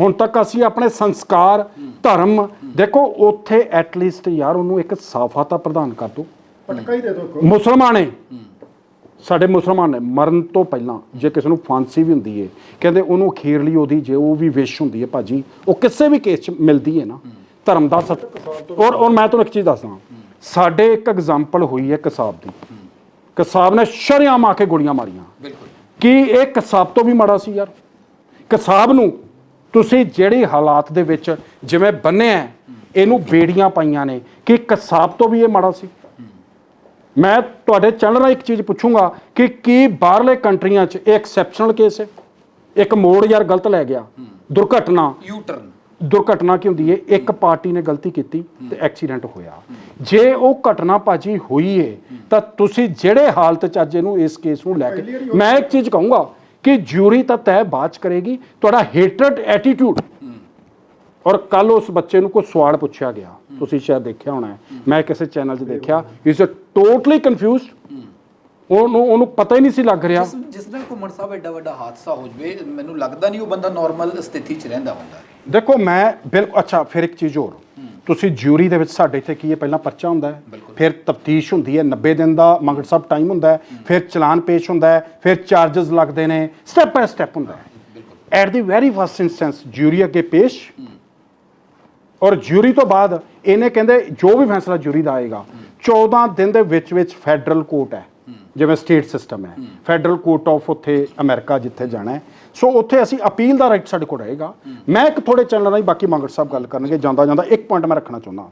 ਹੁਣ ਤੱਕ ਅਸੀਂ ਆਪਣੇ ਸੰਸਕਾਰ ਧਰਮ ਦੇਖੋ ਉੱਥੇ ਐਟਲੀਸਟ ਯਾਰ ਉਹਨੂੰ ਇੱਕ ਸਾਫਾ ਤਾਂ ਪ੍ਰਦਾਨ ਕਰ ਦਿਓ ਪਟਕਾ ਹੀ ਦੇ ਦਿਓ ਮੁਸਲਮਾਨ ਨੇ। ਸਾਡੇ ਮੁਸਲਮਾਨ ਨੇ ਮਰਨ ਤੋਂ ਪਹਿਲਾਂ ਜੇ ਕਿਸੇ ਨੂੰ ਫਾਂਸੀ ਵੀ ਹੁੰਦੀ ਹੈ ਕਹਿੰਦੇ ਉਹਨੂੰ ਅਖੀਰਲੀ ਉਹਦੀ ਜੇ ਉਹ ਵੀ ਵਿਸ਼ ਹੁੰਦੀ ਹੈ ਭਾਜੀ ਉਹ ਕਿਸੇ ਵੀ ਕੇਸ 'ਚ ਮਿਲਦੀ ਹੈ ਨਾ। ਧਰਮ ਦਾ ਸਤ ਔਰ ਔਰ ਮੈਂ ਤੁਹਾਨੂੰ ਇੱਕ ਚੀਜ਼ ਦੱਸਦਾ ਸਾਡੇ ਇੱਕ ਐਗਜ਼ਾਮਪਲ ਹੋਈ ਹੈ ਕਸਾਬ ਦੀ। ਕਸਾਬ ਨੇ ਸ਼ਰੇਆਮ ਆ ਕੇ ਗੋਲੀਆਂ ਮਾਰੀਆਂ। ਬਿਲਕੁਲ। ਕੀ ਇਹ ਕਸਾਬ ਤੋਂ ਵੀ ਮਾੜਾ ਸੀ ਯਾਰ? ਕਸਾਬ ਨੂੰ ਤੁਸੀਂ ਜਿਹੜੀ ਹਾਲਾਤ ਦੇ ਵਿੱਚ ਜਿਵੇਂ ਬੰਨਿਆ ਇਹਨੂੰ ਬੇੜੀਆਂ ਪਾਈਆਂ ਨੇ। ਕਿ ਕਸਾਬ ਤੋਂ ਵੀ ਇਹ ਮਾੜਾ ਸੀ? ਮੈਂ ਤੁਹਾਡੇ ਚੈਨਲ ਨਾਲ ਇੱਕ ਚੀਜ਼ ਪੁੱਛੂੰਗਾ ਕਿ ਕੀ ਬਾਹਰਲੇ ਕੰਟਰੀਆਂ 'ਚ ਇਹ ਐਕਸੈਪਸ਼ਨਲ ਕੇਸ ਹੈ? ਇੱਕ ਮੋੜ ਯਾਰ ਗਲਤ ਲੈ ਗਿਆ। ਦੁਰਘਟਨਾ। ਯੂ ਟਰਨ ਦੁਰਘਟਨਾ ਕੀ ਹੁੰਦੀ ਹੈ? ਇੱਕ ਪਾਰਟੀ ਨੇ ਗਲਤੀ ਕੀਤੀ ਤੇ ਐਕਸੀਡੈਂਟ ਹੋਇਆ। ਜੇ ਉਹ ਘਟਨਾ ਭਾਜੀ ਹੋਈ ਹੈ। ਤਾਂ ਤੁਸੀਂ ਜਿਹੜੇ ਹਾਲਤ ਚ ਅੱਜ ਇਹਨੂੰ ਇਸ ਕੇਸ ਨੂੰ ਲੈ ਕੇ ਮੈਂ ਇੱਕ ਚੀਜ਼ ਕਹੂੰਗਾ ਕਿ ਜੂਰੀ ਤਾਂ ਤੈਅ ਬਾਅਦ 'ਚ ਕਰੇਗੀ ਤੁਹਾਡਾ ਹੇਟਰਡ ਐਟੀਟਿਊਡ ਔਰ ਕੱਲ ਉਸ ਬੱਚੇ ਨੂੰ ਕੋਈ ਸਵਾਲ ਪੁੱਛਿਆ ਗਿਆ। ਤੁਸੀਂ ਸ਼ਾਇਦ ਦੇਖਿਆ ਹੋਣਾ ਮੈਂ ਕਿਸੇ ਚੈਨਲ 'ਚ ਦੇਖਿਆ। ਇਜ਼ ਟੋਟਲੀ ਕਨਫਿਊਜ਼ਡ ਉਹਨੂੰ ਉਹਨੂੰ ਪਤਾ ਹੀ ਨਹੀਂ ਸੀ ਲੱਗ ਰਿਹਾ। ਜਿਸ ਜਿਸ ਨਾਲ ਘੁੰਮਣ ਸਾਹਿਬ ਐਡਾ ਵੱਡਾ ਹਾਦਸਾ ਹੋ ਜਵੇ ਮੈਨੂੰ ਲੱਗਦਾ ਨਹੀਂ ਉਹ ਬੰਦਾ ਨਾਰਮਲ ਸਥਿਤੀ 'ਚ ਰਹਿੰਦਾ ਹੁੰਦਾ। ਦੇਖੋ ਮੈਂ ਬਿਲਕੁਲ ਅੱਛਾ ਫਿਰ ਇੱਕ ਚੀਜ਼ ਹੋਰ। ਤੁਸੀਂ ਜਿਊਰੀ ਦੇ ਵਿੱਚ ਸਾਡੇ ਇੱਥੇ ਕੀ ਹੈ ਪਹਿਲਾਂ ਪਰਚਾ ਹੁੰਦਾ ਹੈ। ਫਿਰ ਤਫਤੀਸ਼ ਹੁੰਦੀ ਹੈ 90 ਦਿਨ ਦਾ ਮੰਗਟ ਸਾਹਿਬ ਟਾਈਮ ਹੁੰਦਾ ਹੈ। ਫਿਰ ਚਲਾਨ ਪੇਸ਼ ਹੁੰਦਾ ਹੈ ਫਿਰ ਚਾਰजेस ਲੱਗਦੇ ਨੇ ਸਟੈਪ ਬਾਈ ਸਟੈਪ ਹੁੰਦਾ ਹੈ। At the very first instance jury ਅੱਗੇ ਪੇਸ਼। ਔਰ ਜਿਊਰੀ ਤੋਂ ਬਾਅਦ ਇਹਨੇ ਕਹਿੰਦੇ ਜੋ ਵੀ ਫੈਸਲਾ ਜਿਊਰੀ ਦਾ ਆਏਗਾ 14 ਦਿਨ ਦੇ ਵਿੱਚ ਵਿੱਚ ਫੈਡਰਲ ਕੋਰਟ ਹੈ। ਜਿਵੇਂ ਸਟੇਟ ਸਿਸਟਮ ਹੈ। ਫੈਡਰਲ ਕੋਰਟ ਆਫ ਉੱਥੇ ਅਮਰੀਕਾ ਜਿੱਥੇ ਜਾਣਾ ਹੈ। ਸੋ ਉੱਥੇ ਅਸੀਂ ਅਪੀਲ ਦਾ ਰਾਈਟ ਸਾਡੇ ਕੋਲ ਰਹੇਗਾ। ਮੈਂ ਇੱਕ ਥੋੜੇ ਚੈਨਲਾਂ ਰਾਹੀਂ ਬਾਕੀ ਮੰਗਟ ਸਾਹਿਬ ਗੱਲ ਕਰਨਗੇ। ਜਾਂਦਾ ਜਾਂਦਾ ਇੱਕ ਪੁਆਇੰਟ ਮੈਂ ਰੱਖਣਾ ਚਾਹੁੰਦਾ।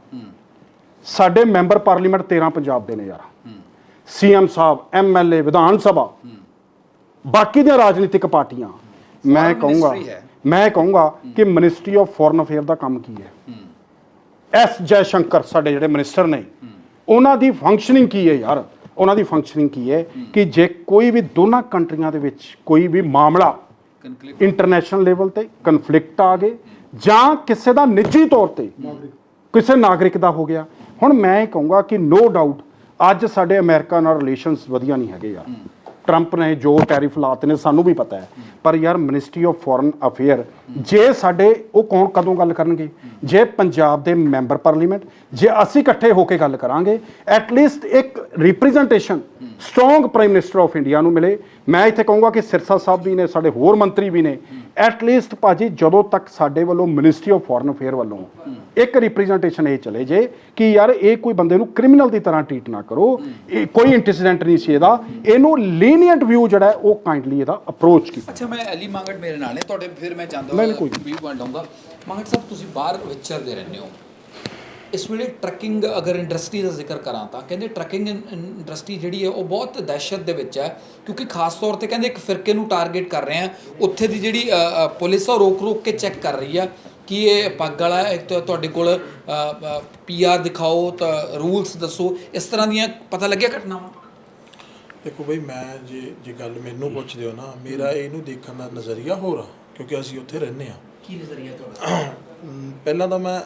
ਸਾਡੇ ਮੈਂਬਰ ਪਾਰਲੀਮੈਂਟ 13 ਪੰਜਾਬ ਦੇ ਨੇ ਯਾਰ। ਸੀਐਮ ਸਾਹਿਬ ਐਮਐਲਏ ਵਿਧਾਨ ਸਭਾ। ਬਾਕੀ ਦੀਆਂ ਰਾਜਨੀਤਿਕ ਪਾਰਟੀਆਂ। ਮੈਂ ਕਹੂੰਗਾ। ਮੈਂ ਕਹੂੰਗਾ ਕਿ ਮਿਨਿਸਟਰੀ ਆਫ ਫੋਰਨ ਅਫੇਅਰ ਦਾ ਕੰਮ ਕੀ ਹੈ? ਐਸ ਜੈ ਸ਼ੰਕਰ ਸਾਡੇ ਜਿਹੜੇ ਮਿਨਿਸਟਰ ਨੇ ਉਹਨਾਂ ਦੀ ਫੰਕਸ਼ਨਿੰਗ ਕੀ ਹੈ ਯਾਰ? ਉਹਨਾਂ ਦੀ ਫੰਕਸ਼ਨਿੰਗ ਕੀ ਹੈ ਕਿ ਜੇ ਕੋਈ ਵੀ ਦੋਨਾਂ ਕੰਟਰੀਆਂ ਦੇ ਵਿੱਚ ਕੋਈ ਵੀ ਮਾਮਲਾ ਇੰਟਰਨੈਸ਼ਨਲ ਲੈਵਲ ਤੇ ਕਨਫਲਿਕਟ ਆ ਗਏ ਜਾਂ ਕਿਸੇ ਦਾ ਨਿੱਜੀ ਤੌਰ ਤੇ ਕਿਸੇ ਨਾਗਰਿਕ ਦਾ ਹੋ ਗਿਆ। ਹੁਣ ਮੈਂ ਇਹ ਕਹੂੰਗਾ ਕਿ ਨੋ ਡਾਊਟ ਅੱਜ ਸਾਡੇ ਅਮਰੀਕਾ ਨਾਲ ਰਿਲੇਸ਼ਨਸ ਵਧੀਆ ਨਹੀਂ ਹੈਗੇ ਯਾਰ। ਟਰੰਪ ਨੇ ਜੋ ਟੈਰਿਫ ਲਾਤੇ ਨੇ, ਸਾਨੂੰ ਵੀ ਪਤਾ ਹੈ। ਪਰ ਯਾਰ ਮਿਨਿਸਟਰੀ ਆਫ ਫੋਰਨ ਅਫੇਅਰ ਜੇ ਸਾਡੇ, ਉਹ ਕੌਣ ਕਦੋਂ ਗੱਲ ਕਰਨਗੇ? ਜੇ ਪੰਜਾਬ ਦੇ ਮੈਂਬਰ ਪਾਰਲੀਮੈਂਟ ਜੇ ਅਸੀਂ ਇਕੱਠੇ ਹੋ ਕੇ ਗੱਲ ਕਰਾਂਗੇ ਐਟ ਲੀਸਟ ਇੱਕ representation strong prime minister of India ਨੂੰ ਮਿਲੇ ਮੈਂ ਇੱਥੇ ਕਹੂੰਗਾ ਕਿ ਸਿਰਸਾ ਸਾਹਿਬ ਵੀ ਨੇ ਸਾਡੇ ਹੋਰ ਮੰਤਰੀ ਵੀ ਨੇ ਐਟ ਲੀਸਟ ਭਾਜੀ ਜਦੋਂ ਤੱਕ ਸਾਡੇ ਵੱਲੋਂ ਮਿਨਿਸਟਰੀ ਆਫ ਫੋਰਨ ਅਫੇਅਰ ਵੱਲੋਂ ਇੱਕ ਰਿਪਰੈਜ਼ੈਂਟੇਸ਼ਨ ਇਹ ਚਲੇ ਜੇ ਕਿ ਯਾਰ ਇਹ ਕੋਈ ਬੰਦੇ ਨੂੰ ਕ੍ਰਿਮੀਨਲ ਦੀ ਤਰ੍ਹਾਂ ਟ੍ਰੀਟ ਨਾ ਕਰੋ ਇਹ ਕੋਈ ਇੰਟੀਸੀਡੈਂਟ ਨਹੀਂ ਸੀ ਇਹਦਾ ਇਹਨੂੰ ਲੀਨੀਅੰਟ ਵਿਊ ਜਿਹੜਾ ਉਹ ਕਾਈਂਡਲੀ ਇਹਦਾ ਅਪਰੋਚ ਕੀਤਾ। ਅੱਛਾ ਮੈਂ ਅਲੀ ਮੰਗਟ ਮੇਰੇ ਨਾਲ ਨੇ ਤੁਹਾਡੇ ਫਿਰ ਮੈਂ ਚਾਹੁੰਦਾ ਵੀ ਪੁਆਇੰਟ ਆਉਂਗਾ ਮੰਗਟ ਸਾਹਿਬ ਤੁਸੀਂ ਬਾਹਰ ਵਿਚਰਦੇ ਰਹਿੰਦੇ ਹੋ। ਇਸ ਵੇਲੇ ਟਰੱਕਿੰਗ ਅਗਰ ਇੰਡਸਟਰੀ ਦਾ ਜ਼ਿਕਰ ਕਰਾਂ ਤਾਂ ਕਹਿੰਦੇ ਟਰੱਕਿੰਗ ਇੰਡਸਟਰੀ ਜਿਹੜੀ ਹੈ ਉਹ ਬਹੁਤ ਦਹਿਸ਼ਤ ਦੇ ਵਿੱਚ ਹੈ ਕਿਉਂਕਿ ਖਾਸ ਤੌਰ ਤੇ ਕਹਿੰਦੇ ਇੱਕ ਫਿਰਕੇ ਨੂੰ ਟਾਰਗੇਟ ਕਰ ਰਹੇ ਆ ਉੱਥੇ ਦੀ ਜਿਹੜੀ ਪੁਲਿਸ ਆ ਉਹ ਰੋਕ ਰੋਕ ਕੇ ਚੈੱਕ ਕਰ ਰਹੀ ਆ ਕਿ ਇਹ ਪੱਗ ਵਾਲਾ ਇੱਕ ਤਾਂ ਤੁਹਾਡੇ ਕੋਲ ਪੀਆਰ ਦਿਖਾਓ ਤਾਂ ਰੂਲਸ ਦੱਸੋ ਇਸ ਤਰ੍ਹਾਂ ਦੀਆਂ ਪਤਾ ਲੱਗਿਆ ਘਟਨਾਵਾਂ? ਦੇਖੋ ਬਈ ਮੈਂ ਜੇ ਜੇ ਗੱਲ ਮੈਨੂੰ ਪੁੱਛਦੇ ਹੋ ਨਾ ਮੇਰਾ ਇਹਨੂੰ ਦੇਖਣ ਦਾ ਨਜ਼ਰੀਆ ਹੋਰ ਆ ਕਿਉਂਕਿ ਅਸੀਂ ਉੱਥੇ ਰਹਿੰਦੇ ਆ ਕੀ ਨਜ਼ਰੀਆ ਤੁਹਾਡਾ? ਪਹਿਲਾਂ ਤਾਂ ਮੈਂ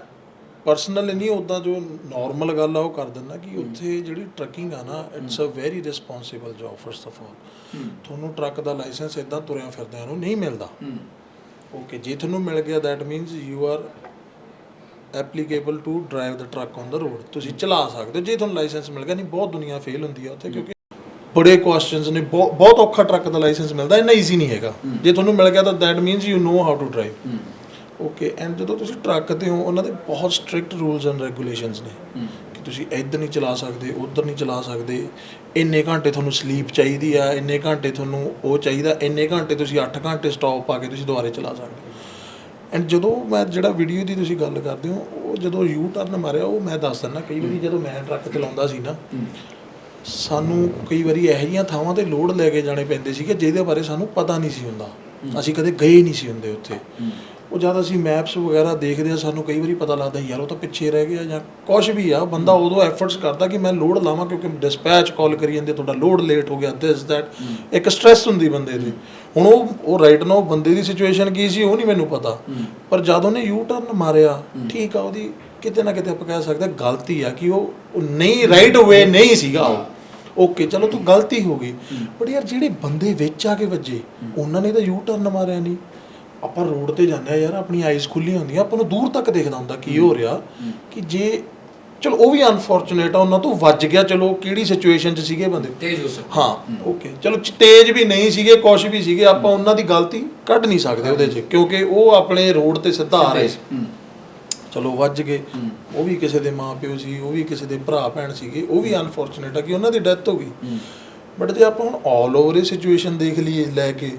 ਪਰਸਨਲ ਨਹੀਂ ਉਦਾਂ ਜੋ ਨਾਰਮਲ ਗੱਲ ਆ ਉਹ ਕਰ ਦਿੰਦਾ ਕਿ ਉੱਥੇ ਜਿਹੜੀ ਟਰੱਕਿੰਗ ਆ ਨਾ it's a very responsible job first of all ਤੁਹਾਨੂੰ ਟਰੱਕ ਦਾ ਲਾਇਸੈਂਸ ਇਦਾਂ ਤੁਰਿਆ ਫਿਰਦਿਆਂ ਨੂੰ ਨਹੀਂ ਮਿਲਦਾ। ਓਕੇ ਜੇ ਤੁਹਾਨੂੰ ਮਿਲ ਗਿਆ that means you are applicable to drive the truck on the road ਤੁਸੀਂ ਚਲਾ ਸਕਦੇ ਹੋ। ਜੇ ਤੁਹਾਨੂੰ ਲਾਇਸੈਂਸ ਮਿਲ ਗਿਆ ਨਹੀਂ ਬਹੁਤ ਦੁਨੀਆ ਫੇਲ ਹੁੰਦੀ ਆ ਉੱਥੇ ਕਿਉਂਕਿ ਬੜੇ ਕੁਐਸਚਨਸ ਨੇ ਬਹੁ- ਬਹੁਤ ਔਖਾ ਟਰੱਕ ਦਾ ਲਾਇਸੈਂਸ ਮਿਲਦਾ ਇੰਨਾ ਈਜ਼ੀ ਨਹੀਂ ਹੈਗਾ। ਜੇ ਤੁਹਾਨੂੰ ਮਿਲ ਗਿਆ ਤਾਂ that means you know how to drive okay and ਜਦੋਂ ਤੁਸੀਂ ਟਰੱਕ ਤੇ ਹੋ ਉਹਨਾਂ ਦੇ ਬਹੁਤ ਸਟ੍ਰਿਕਟ ਰੂਲਸ ਐਂਡ ਰੈਗੂਲੇਸ਼ਨਸ ਨੇ ਕਿ ਤੁਸੀਂ ਇੱਧਰ ਨਹੀਂ ਚਲਾ ਸਕਦੇ ਉੱਧਰ ਨਹੀਂ ਚਲਾ ਸਕਦੇ ਇੰਨੇ ਘੰਟੇ ਤੁਹਾਨੂੰ ਸਲੀਪ ਚਾਹੀਦੀ ਆ ਇੰਨੇ ਘੰਟੇ ਤੁਹਾਨੂੰ ਉਹ ਚਾਹੀਦਾ ਇੰਨੇ ਘੰਟੇ ਤੁਸੀਂ 8 ਘੰਟੇ ਸਟਾਪ ਪਾ ਕੇ ਤੁਸੀਂ ਦੁਬਾਰੇ ਚਲਾ ਸਕਦੇ ਐਂਡ ਜਦੋਂ ਮੈਂ ਜਿਹੜਾ ਵੀਡੀਓ ਦੀ ਤੁਸੀਂ ਗੱਲ ਕਰਦੇ ਹੋ ਉਹ ਜਦੋਂ ਯੂ ਟਰਨ ਮਾਰਿਆ ਉਹ ਮੈਂ ਦੱਸ ਦਿੰਦਾ ਕਈ ਵਾਰੀ ਜਦੋਂ ਮੈਂ ਟਰੱਕ ਚਲਾਉਂਦਾ ਸੀ ਨਾ ਸਾਨੂੰ ਕਈ ਵਾਰੀ ਇਹੋ ਜਿਹੀਆਂ ਥਾਵਾਂ ਤੇ ਲੋਡ ਲੈ ਕੇ ਜਾਣੇ ਪੈਂਦੇ ਸੀਗੇ ਜਿਹਦੇ ਬਾਰੇ ਸਾਨੂੰ ਪਤਾ ਨਹੀਂ ਸੀ ਹੁੰਦਾ। ਅਸੀਂ ਕਦੇ ਗਏ ਨਹੀਂ ਸੀ ਹੁੰਦੇ ਉੱਥੇ। ਉਹ ਜਦ ਅਸੀਂ ਮੈਪਸ ਵਗੈਰਾ ਦੇਖਦੇ ਆ ਸਾਨੂੰ ਕਈ ਵਾਰੀ ਪਤਾ ਲੱਗਦਾ ਯਾਰ ਉਹ ਤਾਂ ਪਿੱਛੇ ਰਹਿ ਗਿਆ ਜਾਂ ਕੁਝ ਵੀ ਆ ਬੰਦਾ ਉਦੋਂ ਐਫਰਟਸ ਕਰਦਾ ਕਿ ਮੈਂ ਲੋਡ ਲਾਵਾਂ ਕਿਉਂਕਿ ਡਿਸਪੈਚ ਕਾਲ ਕਰੀ ਜਾਂਦੇ ਤੁਹਾਡਾ ਲੋਡ ਲੇਟ ਹੋ ਗਿਆ ਦਿਸ ਦੈਟ ਇੱਕ ਸਟ੍ਰੈਸ ਹੁੰਦੀ ਬੰਦੇ ਦੀ। ਹੁਣ ਉਹ ਉਹ ਰਾਈਟ ਨਾ ਉਹ ਬੰਦੇ ਦੀ ਸਿਚੁਏਸ਼ਨ ਕੀ ਸੀ ਉਹ ਨਹੀਂ ਮੈਨੂੰ ਪਤਾ। ਪਰ ਜਦ ਉਹਨੇ ਯੂ ਟਰਨ ਮਾਰਿਆ ਠੀਕ ਆ ਉਹਦੀ ਕਿਤੇ ਨਾ ਕਿਤੇ ਆਪਾਂ ਕਹਿ ਸਕਦੇ ਗਲਤੀ ਆ ਕਿ ਉਹ ਨਹੀਂ ਰਾਈਟ ਵੇ ਨਹੀਂ ਸੀਗਾ ਉਹ। ਓਕੇ ਚਲੋ ਤੂੰ ਗਲਤੀ ਹੋ ਗਈ। ਬਟ ਯਾਰ ਜਿਹੜੇ ਬੰਦੇ ਵਿੱਚ ਆ ਕੇ ਵੱਜੇ ਉਹਨਾਂ ਨੇ ਤਾਂ ਯੂ ਟਰਨ ਮਾਰਿਆ ਨਹੀਂ। ਆਪਾਂ ਰੋਡ ਤੇ ਜਾਂਦੇ ਆ ਯਾਰ ਆਪਣੀ ਆਈਜ਼ ਖੁੱਲੀਆਂ ਹੁੰਦੀਆਂ ਆਪਾਂ ਨੂੰ ਦੂਰ ਤੱਕ ਦੇਖਦਾ ਹੁੰਦਾ ਕੀ ਹੋ ਰਿਹਾ ਕਿ ਜੇ ਚਲੋ ਉਹ ਵੀ ਅਨਫੋਰਚੂਨੇਟ ਆ ਉਹਨਾਂ ਤੋਂ ਵੱਜ ਗਿਆ ਚਲੋ ਕਿਹੜੀ ਸਿਚੁਏਸ਼ਨ 'ਚ ਸੀਗੇ ਬੰਦੇ? ਤੇਜ਼ ਹੋ ਸਕਦਾ। ਹਾਂ ਓਕੇ ਚਲੋ ਚ- ਤੇਜ਼ ਵੀ ਨਹੀਂ ਸੀਗੇ ਕੁਛ ਵੀ ਸੀਗੇ ਆਪਾਂ ਉਹਨਾਂ ਦੀ ਗਲਤੀ ਕੱਢ ਨਹੀਂ ਸਕਦੇ ਉਹਦੇ 'ਚ ਕਿਉਂਕਿ ਉਹ ਆਪਣੇ ਰੋਡ ਤੇ ਸਿੱਧਾ ਆ ਰਹੇ ਸੀ। ਚਲੋ ਵੱਜ ਗਏ। ਉਹ ਵੀ ਕਿਸੇ ਦੇ ਮਾਪਿਓ ਸੀ ਉਹ ਵੀ ਕਿਸੇ ਦੇ ਭਰਾ ਭੈਣ ਸੀਗੇ ਉਹ ਵੀ ਅਨਫੋਰਚੂਨੇਟ ਆ ਕਿ ਉਹਨਾਂ ਦੀ ਡੈਥ ਹੋ ਗਈ। ਬਟ ਜੇ ਆਪਾਂ ਹੁਣ ਆਲ ਓਵਰ ਇਹ ਸਿਚੁਏਸ਼ਨ ਦੇਖ ਲਈਏ ਲੈ ਕੇ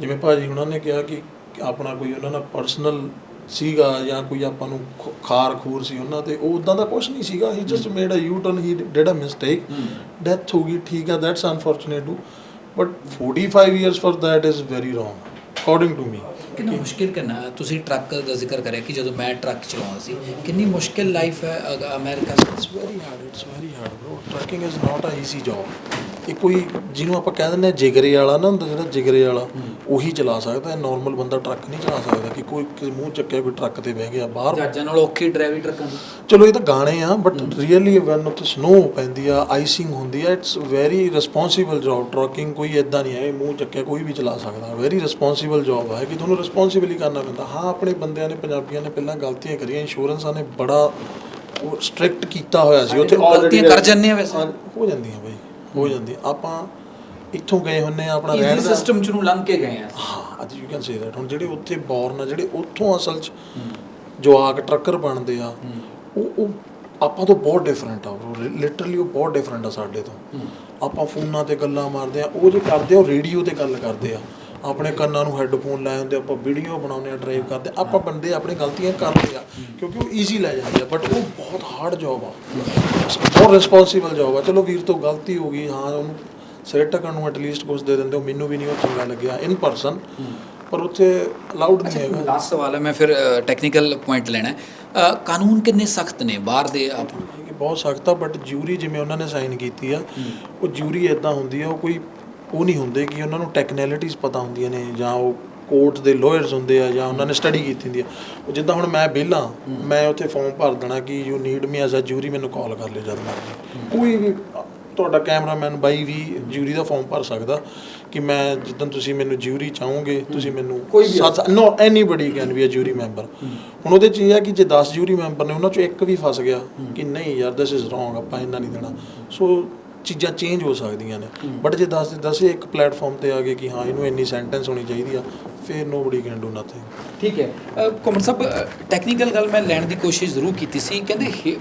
ਜਿਵੇਂ ਭਾਜੀ ਉਹਨਾਂ ਨੇ ਕਿਹਾ ਕਿ ਆਪਣਾ ਕੋਈ ਉਹਨਾਂ ਨਾਲ ਪਰਸਨਲ ਸੀਗਾ ਜਾਂ ਕੋਈ ਆਪਾਂ ਨੂੰ ਖਾਰ ਖੂਰ ਸੀ ਉਹਨਾਂ ਤੇ ਉਹ ਉਦਾਂ ਦਾ ਕੁਝ ਨਹੀਂ ਸੀਗਾ। ਹੀ। Just made a U turn he did a mistake death ਹੋ ਗਈ ਠੀਕ ਆ that's unfortunate too but 45 years for that is very wrong according to me. ਕਿੰਨਾ ਮੁਸ਼ਕਿਲ ਕਰਨਾ ਤੁਸੀਂ ਟਰੱਕ ਦਾ ਜ਼ਿਕਰ ਕਰਿਆ ਕਿ ਜਦੋਂ ਮੈਂ ਟਰੱਕ ਚਲਾਉਂਦਾ ਸੀ ਕਿੰਨੀ ਮੁਸ਼ਕਿਲ ਲਾਈਫ ਹੈ America It's very hard. It's very hard, bro. Trucking is not a easy job. ਇਹ ਕੋਈ ਜਿਹਨੂੰ ਆਪਾਂ ਕਹਿ ਦਿੰਦੇ ਆ ਜਿਗਰੇ ਵਾਲਾ ਨਾ ਹੁੰਦਾ ਜਿਹੜਾ ਜਿਗਰੇ ਵਾਲਾ ਉਹੀ ਚਲਾ ਸਕਦਾ ਹੈ। ਨਾਰਮਲ ਬੰਦਾ ਟਰੱਕ ਨਹੀਂ ਚਲਾ ਸਕਦਾ ਕਿ ਕੋਈ ਕਿਸੇ ਮੂੰਹ ਚੱਕਿਆ ਕੋਈ ਟਰੱਕ ਤੇ ਬਹਿ ਗਿਆ ਬਾਹਰ ਜਹਾਜ਼ਾਂ ਨਾਲ ਔਖੀ ਡਰਾਈਵਿੰਗ ਟਰੱਕਾਂ ਦੀ। ਚਲੋ ਇਹ ਤਾਂ ਗਾਣੇ ਆ ਬਟ ਰੀਅਲੀ ਵੈਨ ਉੱਤੇ ਸਨੋ ਪੈਂਦੀ ਆ ਆਈਸਿੰਗ ਹੁੰਦੀ ਆ it's very responsible job trucking ਕੋਈ ਇਦਾਂ ਨਹੀਂ ਹੈ ਇਹ ਮੂੰਹ ਚੱਕਿਆ ਕੋਈ ਵੀ ਚਲਾ ਸਕਦਾ। ਵੈਰੀ ਰਿਸਪੌਂਸਿਬਲ ਜੌਬ ਹੈ ਕਿ ਤੁਹਾਨੂੰ ਰਿਸਪੌਂਸਿਬਲੀ ਕਰਨਾ ਪੈਂਦਾ। ਹਾਂ ਆਪਣੇ ਬੰਦਿਆਂ ਨੇ ਪੰਜਾਬੀਆਂ ਨੇ ਪਹਿਲਾਂ ਗਲਤੀਆਂ ਕਰੀਆਂ ਇੰਸ਼ੋਰੈਂਸਾਂ ਨੇ ਬੜਾ ਉਹ ਸਟ੍ਰਿਕਟ ਕੀਤਾ ਹੋਇਆ ਸੀ। ਉੱਥੇ ਗਲਤੀਆਂ ਕਰ ਜੰਨੇ ਆ ਵੈਸੇ। ਹਾਂ, ਜਾਂਦੀਆਂ ਹੋ ਜਾਂਦੀਆਂ ਆਪਾਂ ਇੱਥੋਂ ਗਏ ਹੁੰਨੇ ਆ ਆਪਣਾ ਰਹਿਣ ਦਾ। ਸਿਸਟਮ ਚ ਨੂੰ ਲੰਘ ਕੇ ਗਏ ਆ। ਹਾਂ ਅੱਜ ਯੂ ਕੈਨ ਸੇ ਦੈਟ ਹੁਣ ਜਿਹੜੇ ਉੱਥੇ ਬੌਰਨ ਆ ਜਿਹੜੇ ਉੱਥੋਂ ਅਸਲ 'ਚ ਜਵਾਕ ਟਰੱਕਰ ਬਣਦੇ ਆ ਉਹ ਉਹ ਆਪਾਂ ਤੋਂ ਬਹੁਤ ਡਿਫਰੈਂਟ ਆ। ਲਿਟਰਲੀ ਉਹ ਬਹੁਤ ਡਿਫਰੈਂਟ ਆ ਸਾਡੇ ਤੋਂ। ਆਪਾਂ ਫੋਨਾਂ ਤੇ ਗੱਲਾਂ ਮਾਰਦੇ ਆ ਉਹ ਜੇ ਕਰਦੇ ਆ ਉਹ ਰੇਡੀਓ ਤੇ ਗੱਲ ਕਰਦੇ ਆ। ਆਪਣੇ ਕੰਨਾਂ ਨੂੰ ਹੈੱਡਫੋਨ ਲਾਏ ਹੁੰਦੇ ਆਪਾਂ ਵੀਡੀਓ ਬਣਾਉਂਦੇ ਆ ਡਰਾਈਵ ਕਰਦੇ। ਆਪਾਂ ਬੰਦੇ ਆਪਣੀ ਗਲਤੀਆਂ ਕਰਦੇ ਆ ਕਿਉਂਕਿ ਉਹ ਈਜ਼ੀ ਲੈ ਜਾਂਦੇ ਆ ਬਟ ਉਹ ਬਹੁਤ ਹਾਰਡ ਜੌਬ ਆ। ਬਹੁਤ ਰਿਸਪੌਂਸਿਬਲ ਜੌਬ ਆ। ਚਲੋ ਵੀਰ ਤੋਂ ਗਲਤੀ ਹੋ ਗਈ ਹਾਂ ਉਹਨੂੰ ਸਿਰ ਢੱਕਣ ਨੂੰ ਐਟਲੀਸਟ ਕੁਝ ਦੇ ਦਿੰਦੇ ਹੋ ਮੈਨੂੰ ਵੀ ਨਹੀਂ ਉਹ ਚੰਗਾ ਲੱਗਿਆ ਇਨ ਪਰਸਨ ਪਰ ਉੱਥੇ ਅਲਾਉਡ ਨਹੀਂ ਹੈਗਾ। ਲਾਸਟ ਸਵਾਲ ਹੈ ਮੈਂ ਫਿਰ ਟੈਕਨੀਕਲ ਪੁਆਇੰਟ ਲੈਣਾ ਹੈ। ਕਾਨੂੰਨ ਕਿੰਨੇ ਸਖਤ ਨੇ? ਬਾਹਰ ਦੇ ਬਹੁਤ ਸਖਤ ਆ ਬਟ ਜਿਊਰੀ ਜਿਵੇਂ ਉਹਨਾਂ ਨੇ ਸਾਈਨ ਕੀਤੀ ਆ ਉਹ ਜਿਊਰੀ ਇਦਾਂ ਹੁੰਦੀ ਆ ਉਹ ਕੋਈ ਉਹ ਨਹੀਂ ਹੁੰਦੇ ਕਿ ਉਹਨਾਂ ਨੂੰ ਟੈਕਨੈਲਿਟੀਜ਼ ਪਤਾ ਹੁੰਦੀਆਂ ਨੇ ਜਾਂ ਉਹ ਕੋਰਟ ਦੇ ਲਾਇਰਸ ਹੁੰਦੇ ਆ ਜਾਂ ਉਹਨਾਂ ਨੇ ਸਟੱਡੀ ਕੀਤੀ ਹੁੰਦੀ ਆ। ਉਹ ਜਿੱਦਾਂ ਹੁਣ ਮੈਂ ਵਿਹਲਾ ਮੈਂ ਉੱਥੇ ਫਾਰਮ ਭਰ ਦੇਣਾ ਕਿ you need me as a jury ਮੈਨੂੰ ਕਾਲ ਕਰ ਲਿਓ ਜਦ ਮਰਜ਼ੀ। ਕੋਈ ਵੀ ਤੁਹਾਡਾ ਕੈਮਰਾਮੈਨ ਬਾਈ ਵੀ ਜਿਊਰੀ ਦਾ ਫਾਰਮ ਭਰ ਸਕਦਾ ਕਿ ਮੈਂ ਜਿੱਦਾਂ ਤੁਸੀਂ ਮੈਨੂੰ ਜਿਊਰੀ ਚਾਹੋਗੇ ਤੁਸੀਂ ਮੈਨੂੰ ਕੋਈ ਵੀ ਸੱਤ no anybody can be a jury member ਹੁਣ ਉਹਦੇ ਚ ਇਹ ਹੈ ਕਿ ਜੇ 10 ਜਿਊਰੀ ਮੈਂਬਰ ਨੇ ਉਹਨਾਂ ਚੋਂ ਇੱਕ ਵੀ ਫਸ ਗਿਆ ਕਿ ਨਹੀਂ ਯਾਰ ਦਿਸ ਇਜ਼ ਰੋਂਗ ਆਪਾਂ ਇੰਨਾ ਨਹੀਂ ਦੇਣਾ। ਸੋ ਚੀਜ਼ਾਂ ਚੇਂਜ ਹੋ ਸਕਦੀਆਂ ਨੇ। ਬਟ ਜੇ 10 ਦੇ 10 ਇੱਕ ਪਲੇਟਫਾਰਮ ਤੇ ਆ ਗਏ ਕਿ ਹਾਂ ਇਹਨੂੰ ਇੰਨੀ ਸੈਂਟੈਂਸ ਹੋਣੀ ਚਾਹੀਦੀ ਆ ਫਿਰ ਨੋਬਡੀ ਕੈਨ ਡੂ ਨਥਿੰਗ ਠੀਕ ਹੈ। ਕੁਮਰ ਸਾਹਿਬ ਟੈਕਨੀਕਲ ਗੱਲ ਮੈਂ ਲੈਣ ਦੀ ਕੋਸ਼ਿਸ਼ ਜ਼ਰੂਰ ਕੀਤੀ ਸੀ। ਕਹਿੰਦੇ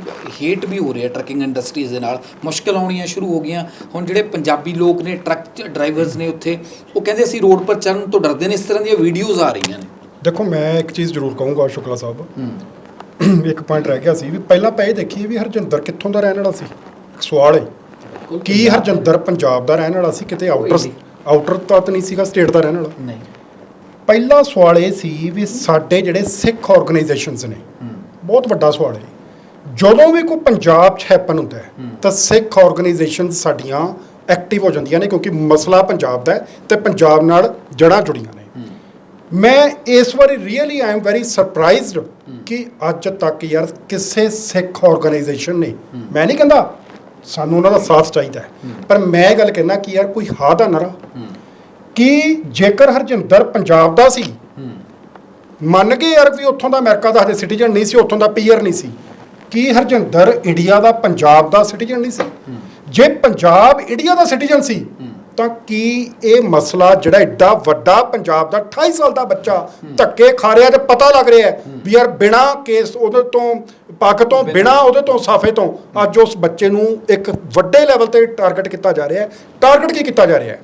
ਹੇਟ ਵੀ ਹੋ ਰਿਹਾ ਟਰੱਕਿੰਗ ਇੰਡਸਟਰੀਜ਼ ਦੇ ਨਾਲ। ਮੁਸ਼ਕਲ ਆਉਣੀਆਂ ਸ਼ੁਰੂ ਹੋ ਗਈਆਂ। ਹੁਣ ਜਿਹੜੇ ਪੰਜਾਬੀ ਲੋਕ ਨੇ ਟਰੱਕ ਡਰਾਈਵਰਸ ਨੇ ਉੱਥੇ ਉਹ ਕਹਿੰਦੇ ਅਸੀਂ ਰੋਡ ਪਰ ਚੱਲਣ ਤੋਂ ਡਰਦੇ ਨੇ। ਇਸ ਤਰ੍ਹਾਂ ਦੀਆਂ ਵੀਡੀਓਜ਼ ਆ ਰਹੀਆਂ ਨੇ। ਦੇਖੋ ਮੈਂ ਇੱਕ ਚੀਜ਼ ਜ਼ਰੂਰ ਕਹੂੰਗਾ ਸ਼ੁਕਲਾ ਸਾਹਿਬ। ਇੱਕ ਪੁਆਇੰਟ ਰਹਿ ਗਿਆ ਸੀ ਵੀ ਪਹਿਲਾਂ ਆਪਾਂ ਇਹ ਦੇਖੀਏ ਵੀ ਹਰਜਿੰਦਰ ਕਿੱਥੋਂ ਦਾ ਰਹਿਣ ਵਾਲਾ ਸੀ? ਸਵਾਲ ਹੈ। ਕੀ ਹਰਜਿੰਦਰ ਪੰਜਾਬ ਦਾ ਰਹਿਣ ਵਾਲਾ ਸੀ? ਕਿਤੇ ਆਊਟਰ। ਆਊਟਰ ਤਾਂ ਤਾਂ ਨਹੀਂ ਸੀਗਾ ਸਟੇਟ ਦਾ ਰਹਿਣ ਵਾਲਾ? ਨਹੀਂ। ਪਹਿਲਾ ਸਵਾਲ ਇਹ ਸੀ ਵੀ ਸਾਡੇ ਜਿਹੜੇ ਸਿੱਖ ਆਰਗੇਨਾਈਜੇਸ਼ਨਸ ਨੇ ਬਹੁਤ ਵੱਡਾ ਸਵਾਲ ਹੈ ਜਦੋਂ ਵੀ ਕੋਈ ਪੰਜਾਬ 'ਚ ਹੈਪਨ ਹੁੰਦਾ ਹੈ ਤਾਂ ਸਿੱਖ ਆਰਗੇਨਾਈਜੇਸ਼ਨਸ ਸਾਡੀਆਂ ਐਕਟਿਵ ਹੋ ਜਾਂਦੀਆਂ ਨੇ ਕਿਉਂਕਿ ਮਸਲਾ ਪੰਜਾਬ ਦਾ ਹੈ ਤੇ ਪੰਜਾਬ ਨਾਲ ਜੜਾਂ ਜੁੜੀਆਂ ਨੇ। ਮੈਂ ਇਸ ਵਾਰੀ really I am very surprised ਕਿ ਅੱਜ ਤੱਕ ਯਾਰ ਕਿਸੇ ਸਿੱਖ ਆਰਗੇਨਾਈਜੇਸ਼ਨ ਨੇ ਮੈਂ ਨਹੀਂ ਕਹਿੰਦਾ ਸਾਨੂੰ ਉਹਨਾਂ ਦਾ ਸਾਥ ਚਾਹੀਦਾ ਹੈ। ਪਰ ਮੈਂ ਇਹ ਗੱਲ ਕਹਿਣਾ ਕਿ ਯਾਰ ਕੋਈ ਹਾਂ ਦਾ ਨਰਾ। ਕਿ ਜੇਕਰ ਹਰਜਿੰਦਰ ਪੰਜਾਬ ਦਾ ਸੀ ਮੰਨ ਕੇ ਯਾਰ ਵੀ ਉੱਥੋਂ ਦਾ ਅਮਰੀਕਾ ਦਾ ਹਜੇ ਸਿਟੀਜ਼ਨ ਨਹੀਂ ਸੀ ਉੱਥੋਂ ਦਾ ਪੀਆਰ ਨਹੀਂ ਸੀ। ਕੀ ਹਰਜਿੰਦਰ ਇੰਡੀਆ ਦਾ ਪੰਜਾਬ ਦਾ ਸਿਟੀਜ਼ਨ ਨਹੀਂ ਸੀ? ਜੇ ਪੰਜਾਬ ਇੰਡੀਆ ਦਾ ਸਿਟੀਜ਼ਨ ਸੀ ਤਾਂ ਕੀ ਇਹ ਮਸਲਾ ਜਿਹੜਾ ਐਡਾ ਵੱਡਾ ਪੰਜਾਬ ਦਾ 28 ਸਾਲ ਦਾ ਬੱਚਾ ਧੱਕੇ ਖਾ ਰਿਹਾ ਤੇ ਪਤਾ ਲੱਗ ਰਿਹਾ ਵੀ ਯਾਰ ਬਿਨਾ ਕੇਸ ਉਹਦੇ ਤੋਂ ਪੱਗ ਤੋਂ ਬਿਨਾ ਉਹਦੇ ਤੋਂ ਸਾਫੇ ਤੋਂ ਅੱਜ ਉਸ ਬੱਚੇ ਨੂੰ ਇੱਕ ਵੱਡੇ ਲੈਵਲ ਤੇ ਟਾਰਗੇਟ ਕੀਤਾ ਜਾ ਰਿਹਾ ਹੈ। ਟਾਰਗੇਟ ਕੀ ਕੀਤਾ ਜਾ ਰਿਹਾ ਹੈ?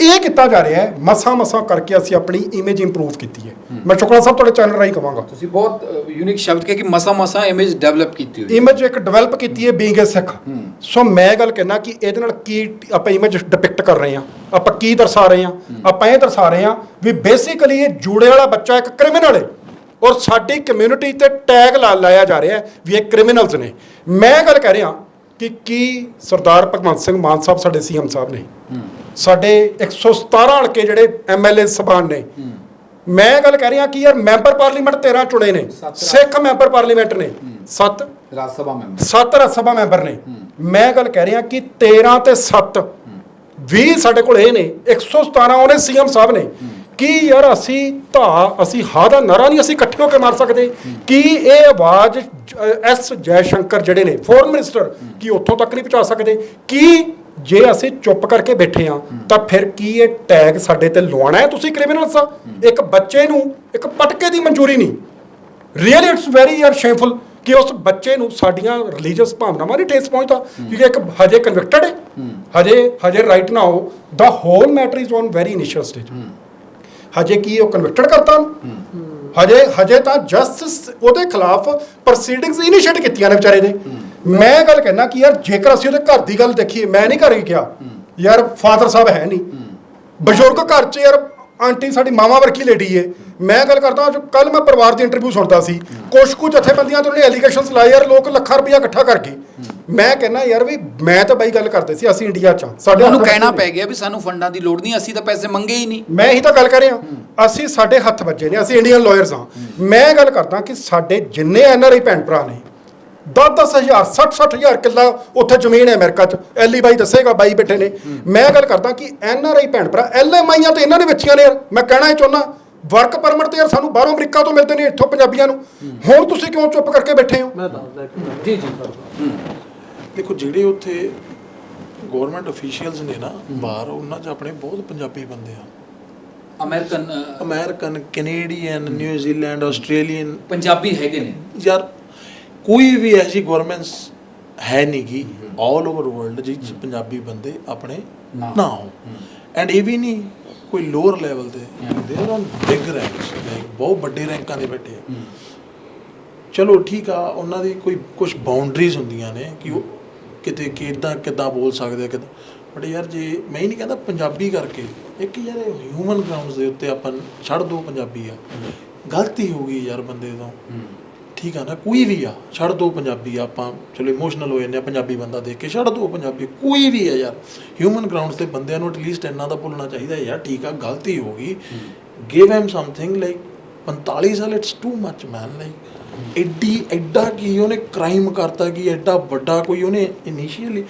ਇਹ ਕੀਤਾ ਜਾ ਰਿਹਾ ਹੈ ਮਸਾ ਮਸਾ ਕਰਕੇ ਅਸੀਂ ਆਪਣੀ ਇਮੇਜ ਇੰਪਰੂਵ ਕੀਤੀ ਹੈ। ਮੈਂ ਸ਼ੁਕਲਾ ਸਾਹਿਬ ਤੁਹਾਡੇ ਚੈਨਲ ਰਾਹੀਂ ਕਵਾਂਗਾ। ਤੁਸੀਂ ਬਹੁਤ ਯੂਨਿਕ ਸ਼ਬਦ ਕਿ ਮਸਾ ਮਸਾ ਇਮੇਜ ਡਿਵੈਲਪ ਕੀਤੀ ਹੋਈ ਇਮੇਜ ਇੱਕ ਡਿਵੈਲਪ ਕੀਤੀ ਹੈ ਬੀਇੰਗ ਅ ਸਿੱਖ ਸੋ ਮੈਂ ਗੱਲ ਕਹਿਣਾ ਕਿ ਇਹਦੇ ਨਾਲ ਕੀ ਆਪਾਂ ਇਮੇਜ ਡਿਪਿਕਟ ਕਰ ਰਹੇ ਹਾਂ। ਆਪਾਂ ਕੀ ਦਰਸਾ ਰਹੇ ਹਾਂ। ਆਪਾਂ ਇਹ ਦਰਸਾ ਰਹੇ ਹਾਂ ਵੀ ਬੇਸਿਕਲੀ ਇਹ ਜੂੜੇ ਵਾਲਾ ਬੱਚਾ ਇੱਕ ਕ੍ਰਿਮੀਨਲ ਹੈ। ਔਰ ਸਾਡੀ ਕਮਿਊਨਿਟੀ ਤੇ ਟੈਗ ਲਾ ਲਾਇਆ ਜਾ ਰਿਹਾ ਵੀ ਇਹ ਕ੍ਰਿਮੀਨਲਸ ਨੇ। ਮੈਂ ਗੱਲ ਕਹਿ ਰਿਹਾ ਕਿ ਕੀ ਸਰਦਾਰ ਭਗਵੰਤ ਸਿੰਘ ਮਾਨ ਸਾਹਿਬ ਸਾਡੇ ਸੀਐਮ ਸਾਹਿਬ ਨੇ। ਸਾਡੇ 117 ਹਲਕੇ ਜਿਹੜੇ ਐਮਐਲਏ ਸਭਾਨ ਨੇ। ਮੈਂ ਗੱਲ ਕਹਿ ਰਿਹਾ ਕਿ ਯਾਰ ਮੈਂਬਰ ਪਾਰਲੀਮੈਂਟ 13 ਚੁਣੇ ਨੇ। ਸੱਤ ਸਿੱਖ ਮੈਂਬਰ ਪਾਰਲੀਮੈਂਟ ਨੇ। 7 ਰਾਜ ਸਭਾ ਮੈਂਬਰ। ਸੱਤ ਰਾਜ ਸਭਾ ਮੈਂਬਰ ਨੇ। ਮੈਂ ਗੱਲ ਕਹਿ ਰਿਹਾ ਕਿ 13 ਤੇ 7 20 ਸਾਡੇ ਕੋਲ ਇਹ ਨੇ। 117 ਉਹਨੇ ਸੀਐਮ ਸਾਹਿਬ ਨੇ। ਕੀ ਯਾਰ ਅਸੀਂ ਧਾ ਅਸੀਂ ਹਾ ਦਾ ਨਾਰਾ ਨਹੀਂ ਅਸੀਂ ਇਕੱਠੇ ਹੋ ਕੇ ਮਾਰ ਸਕਦੇ? ਕੀ ਇਹ ਆਵਾਜ਼ ਐਸ ਜੈ ਸ਼ੰਕਰ ਜਿਹੜੇ ਨੇ ਫੋਰਨ ਮਿਨਿਸਟਰ ਕੀ ਉੱਥੋਂ ਤੱਕ ਨਹੀਂ ਪਹੁੰਚਾ ਸਕਦੇ? ਕੀ ਜੇ ਅਸੀਂ ਚੁੱਪ ਕਰਕੇ ਬੈਠੇ ਆ ਤਾਂ ਫਿਰ ਕੀ ਇਹ ਟੈਗ ਸਾਡੇ ਤੇ ਲਵਾਉਣਾ ਹੈ ਤੁਸੀਂ ਕ੍ਰਿਮੀਨਲਸ ਆ ਇੱਕ ਬੱਚੇ ਨੂੰ, ਇੱਕ ਪਟਕੇ ਦੀ ਮਨਜ਼ੂਰੀ ਨਹੀਂ। ਰੀਅਲੀ ਇਟਸ ਵੈਰੀ ਯਾਰ ਸ਼ੇਮਫੁਲ ਕਿ ਉਸ ਬੱਚੇ ਨੂੰ ਸਾਡੀਆਂ ਰਿਲੀਜੀਅਸ ਭਾਵਨਾਵਾਂ ਨਹੀਂ ਠੇਸ ਪਹੁੰਚਦਾ, ਕਿਉਂਕਿ ਇੱਕ ਹਜੇ ਕਨਵਿਕਟਡ ਹੈ। ਹਜੇ ਹਜੇ right now the whole matter is on very initial stage ਹਜੇ ਕੀ ਉਹ ਕਨਵਿਕਟਡ ਕਰਤਾ ਉਹਨੂੰ? ਹਜੇ ਹਜੇ ਤਾਂ ਜਸਟਿਸ ਉਹਦੇ ਖਿਲਾਫ ਪ੍ਰੋਸੀਡਿੰਗਸ ਇਨੀਸ਼ੀਏਟ ਕੀਤੀਆਂ ਨੇ ਵਿਚਾਰੇ ਦੇ। ਮੈਂ ਗੱਲ ਕਹਿਣਾ ਕਿ ਯਾਰ ਜੇਕਰ ਅਸੀਂ ਉਹਦੇ ਘਰ ਦੀ ਗੱਲ ਦੇਖੀਏ ਮੈਂ ਨਹੀਂ ਘਰ ਗਿਆ ਯਾਰ ਫਾਦਰ ਸਾਹਿਬ ਹੈ ਨਹੀਂ। ਬਜ਼ੁਰਗ ਘਰ 'ਚ ਯਾਰ ਆਂਟੀ ਸਾਡੀ ਮਾਵਾ ਵਰਗੀ ਲੇਡੀ ਏ। ਮੈਂ ਗੱਲ ਕਰਦਾ ਕੱਲ ਮੈਂ ਪਰਿਵਾਰ ਦੀ ਇੰਟਰਵਿਊ ਸੁਣਦਾ ਸੀ। ਕੁਛ ਕੁ ਜਥੇਬੰਦੀਆਂ ਤੋਂ ਨੇ ਐਲੀਗੇਸ਼ਨਸ ਲਾਏ ਯਾਰ ਲੋਕ ਲੱਖਾਂ ਰੁਪਇਆ ਇਕੱਠਾ ਕਰਕੇ। ਮੈਂ ਕਹਿੰਦਾ ਯਾਰ ਵੀ ਮੈਂ ਤਾਂ ਬਾਈ ਗੱਲ ਕਰਦੇ ਸੀ ਅਸੀਂ ਇੰਡੀਆ ਚ ਹਾਂ। ਸਾਡੇ ਹੱਥ ਕਹਿਣਾ ਪੈ। ਗਿਆ ਵੀ ਸਾਨੂੰ ਫੰਡਾਂ ਦੀ ਲੋੜ ਨਹੀਂ ਅਸੀਂ ਤਾਂ ਪੈਸੇ ਮੰਗੇ ਹੀ ਨਹੀਂ। ਮੈਂ ਹੀ ਤਾਂ ਗੱਲ ਕਰ ਰਿਹਾ। ਅਸੀਂ ਸਾਡੇ ਹੱਥ ਵੱਜੇ ਨੇ ਅਸੀਂ ਇੰਡੀਅਨ ਲਾਇਰਸ ਹਾਂ। ਮੈਂ ਗੱਲ ਕਰਦਾ ਕਿ ਸਾਡੇ ਜਿੰਨੇ ਐਨਆਰਆਈ ਭੈਣ ਭਰਾ ਨੇ 10 ਹਜ਼ਾਰ 60 60 ਹਜ਼ਾਰ ਕਿੱਲਾ ਉੱਥੇ ਜ਼ਮੀਨ ਹੈ ਅਮਰੀਕਾ 'ਚ। ਐਲੀ ਬਾਈ ਦੱਸੇਗਾ ਬਾਈ ਬੈਠੇ ਨੇ। ਮੈਂ ਗੱਲ ਕਰਦਾ ਕਿ ਐਨਆਰਆਈ ਭੈਣ ਭਰਾ ਐਲਐਮਆਈਆਂ ਤੇ ਇਹਨਾਂ ਨੇ ਵੇਚੀਆਂ ਨੇ ਯਾਰ। ਮੈਂ ਕਹਿਣਾ ਇਹ ਚਾਹੁੰਦਾ ਵਰਕ ਪਰਮਿਟ ਤੇ ਯਾਰ ਸਾਨੂੰ ਬਾਹਰੋਂ ਅਮਰੀਕਾ ਤੋਂ ਮਿਲਦੇ ਨੇ ਇੱਥੋਂ ਪੰਜਾਬੀਆਂ ਨੂੰ। ਹੁਣ ਤੁਸੀਂ ਕਿਉਂ ਚੁੱਪ ਕਰਕੇ ਬੈਠੇ ਹੋ? ਮੈਂ ਦੱਸਦਾ ਇੱਕ। ਜੀ ਜੀ ਦੇਖੋ ਜਿਹੜੇ ਉੱਥੇ ਗਵਰਨਮੈਂਟ ਅਫੀਸ਼ੀਅਲਸ ਨੇ ਨਾ ਬਾਹਰ ਉਹਨਾਂ 'ਚ ਆਪਣੇ ਬਹੁਤ ਪੰਜਾਬੀ ਬੰਦੇ ਆ। American American Canadian New Zealand Australian. Punjabi ਹੈਗੇ ਨੇ। ਯਾਰ ਕੋਈ ਵੀ ਐਸੀ ਗਵਰਨਮੈਂਟਸ ਹੈ ਨਹੀਂ ਗੀ ਆਲ ਓਵਰ ਵਰਲਡ 'ਚ ਪੰਜਾਬੀ ਬੰਦੇ ਆਪਣੇ ਨਾ। ਹੋ। ਐਂਡ ਇਹ ਵੀ ਨਹੀਂ ਕੋਈ ਲੋਅਰ ਲੈਵਲ ਤੇ they are on big ranks like ਬਹੁਤ ਵੱਡੇ ਰੈਂਕਾਂ ਦੇ ਬੈਠੇ ਆ। ਚਲੋ ਠੀਕ ਆ ਉਹਨਾਂ ਦੀ ਕੋਈ ਕੁਝ ਬਾਉਂਡਰੀਜ਼ ਹੁੰਦੀਆਂ ਨੇ ਕਿ ਉਹ ਕਿਤੇ ਕਿਦਾਂ ਕਿੱਦਾਂ ਬੋਲ ਸਕਦੇ ਆ ਕਿਦਾਂ। ਬਟ ਯਾਰ ਜੇ ਮੈਂ ਹੀ ਨਹੀਂ ਕਹਿੰਦਾ ਪੰਜਾਬੀ ਕਰਕੇ ਇੱਕ ਯਾਰ ਹਿਊਮਨ ਗਰਾਊਂਡਸ ਦੇ ਉੱਤੇ ਆਪਾਂ ਛੱਡ ਦੋ ਪੰਜਾਬੀ ਆ। ਗਲਤੀ ਹੋ ਗਈ ਯਾਰ ਬੰਦੇ ਤੋਂ। ਠੀਕ ਆ ਨਾ ਕੋਈ ਵੀ ਆ ਛੱਡ ਦੋ ਪੰਜਾਬੀ ਆ, ਆਪਾਂ। ਚਲੋ ਇਮੋਸ਼ਨਲ ਹੋ ਜਾਂਦੇ ਆ ਪੰਜਾਬੀ ਬੰਦਾ ਦੇਖ ਕੇ ਛੱਡ ਦੋ ਪੰਜਾਬੀ ਕੋਈ ਵੀ ਆ ਯਾਰ। ਹਿਊਮਨ ਗਰਾਊਂਡਸ ਤੇ ਬੰਦਿਆਂ ਨੂੰ ਐਟਲੀਸਟ ਇੰਨਾ ਤਾਂ ਭੁੱਲਣਾ ਚਾਹੀਦਾ ਯਾਰ ਠੀਕ ਆ ਗਲਤੀ ਹੋ ਗਈ। ਗਿਵ ਹਿਮ ਸਮਥਿੰਗ ਲਾਈਕ 45 ਸਾਲ it's too much man like ਐਡੀ ਐਡਾ ਕੀ ਉਹਨੇ ਕ੍ਰਾਈਮ ਕਰਤਾ ਕਿ ਐਡਾ ਵੱਡਾ ਕੋਈ ਉਹਨੇ ਇਨੀਸ਼ੀਅਲੀ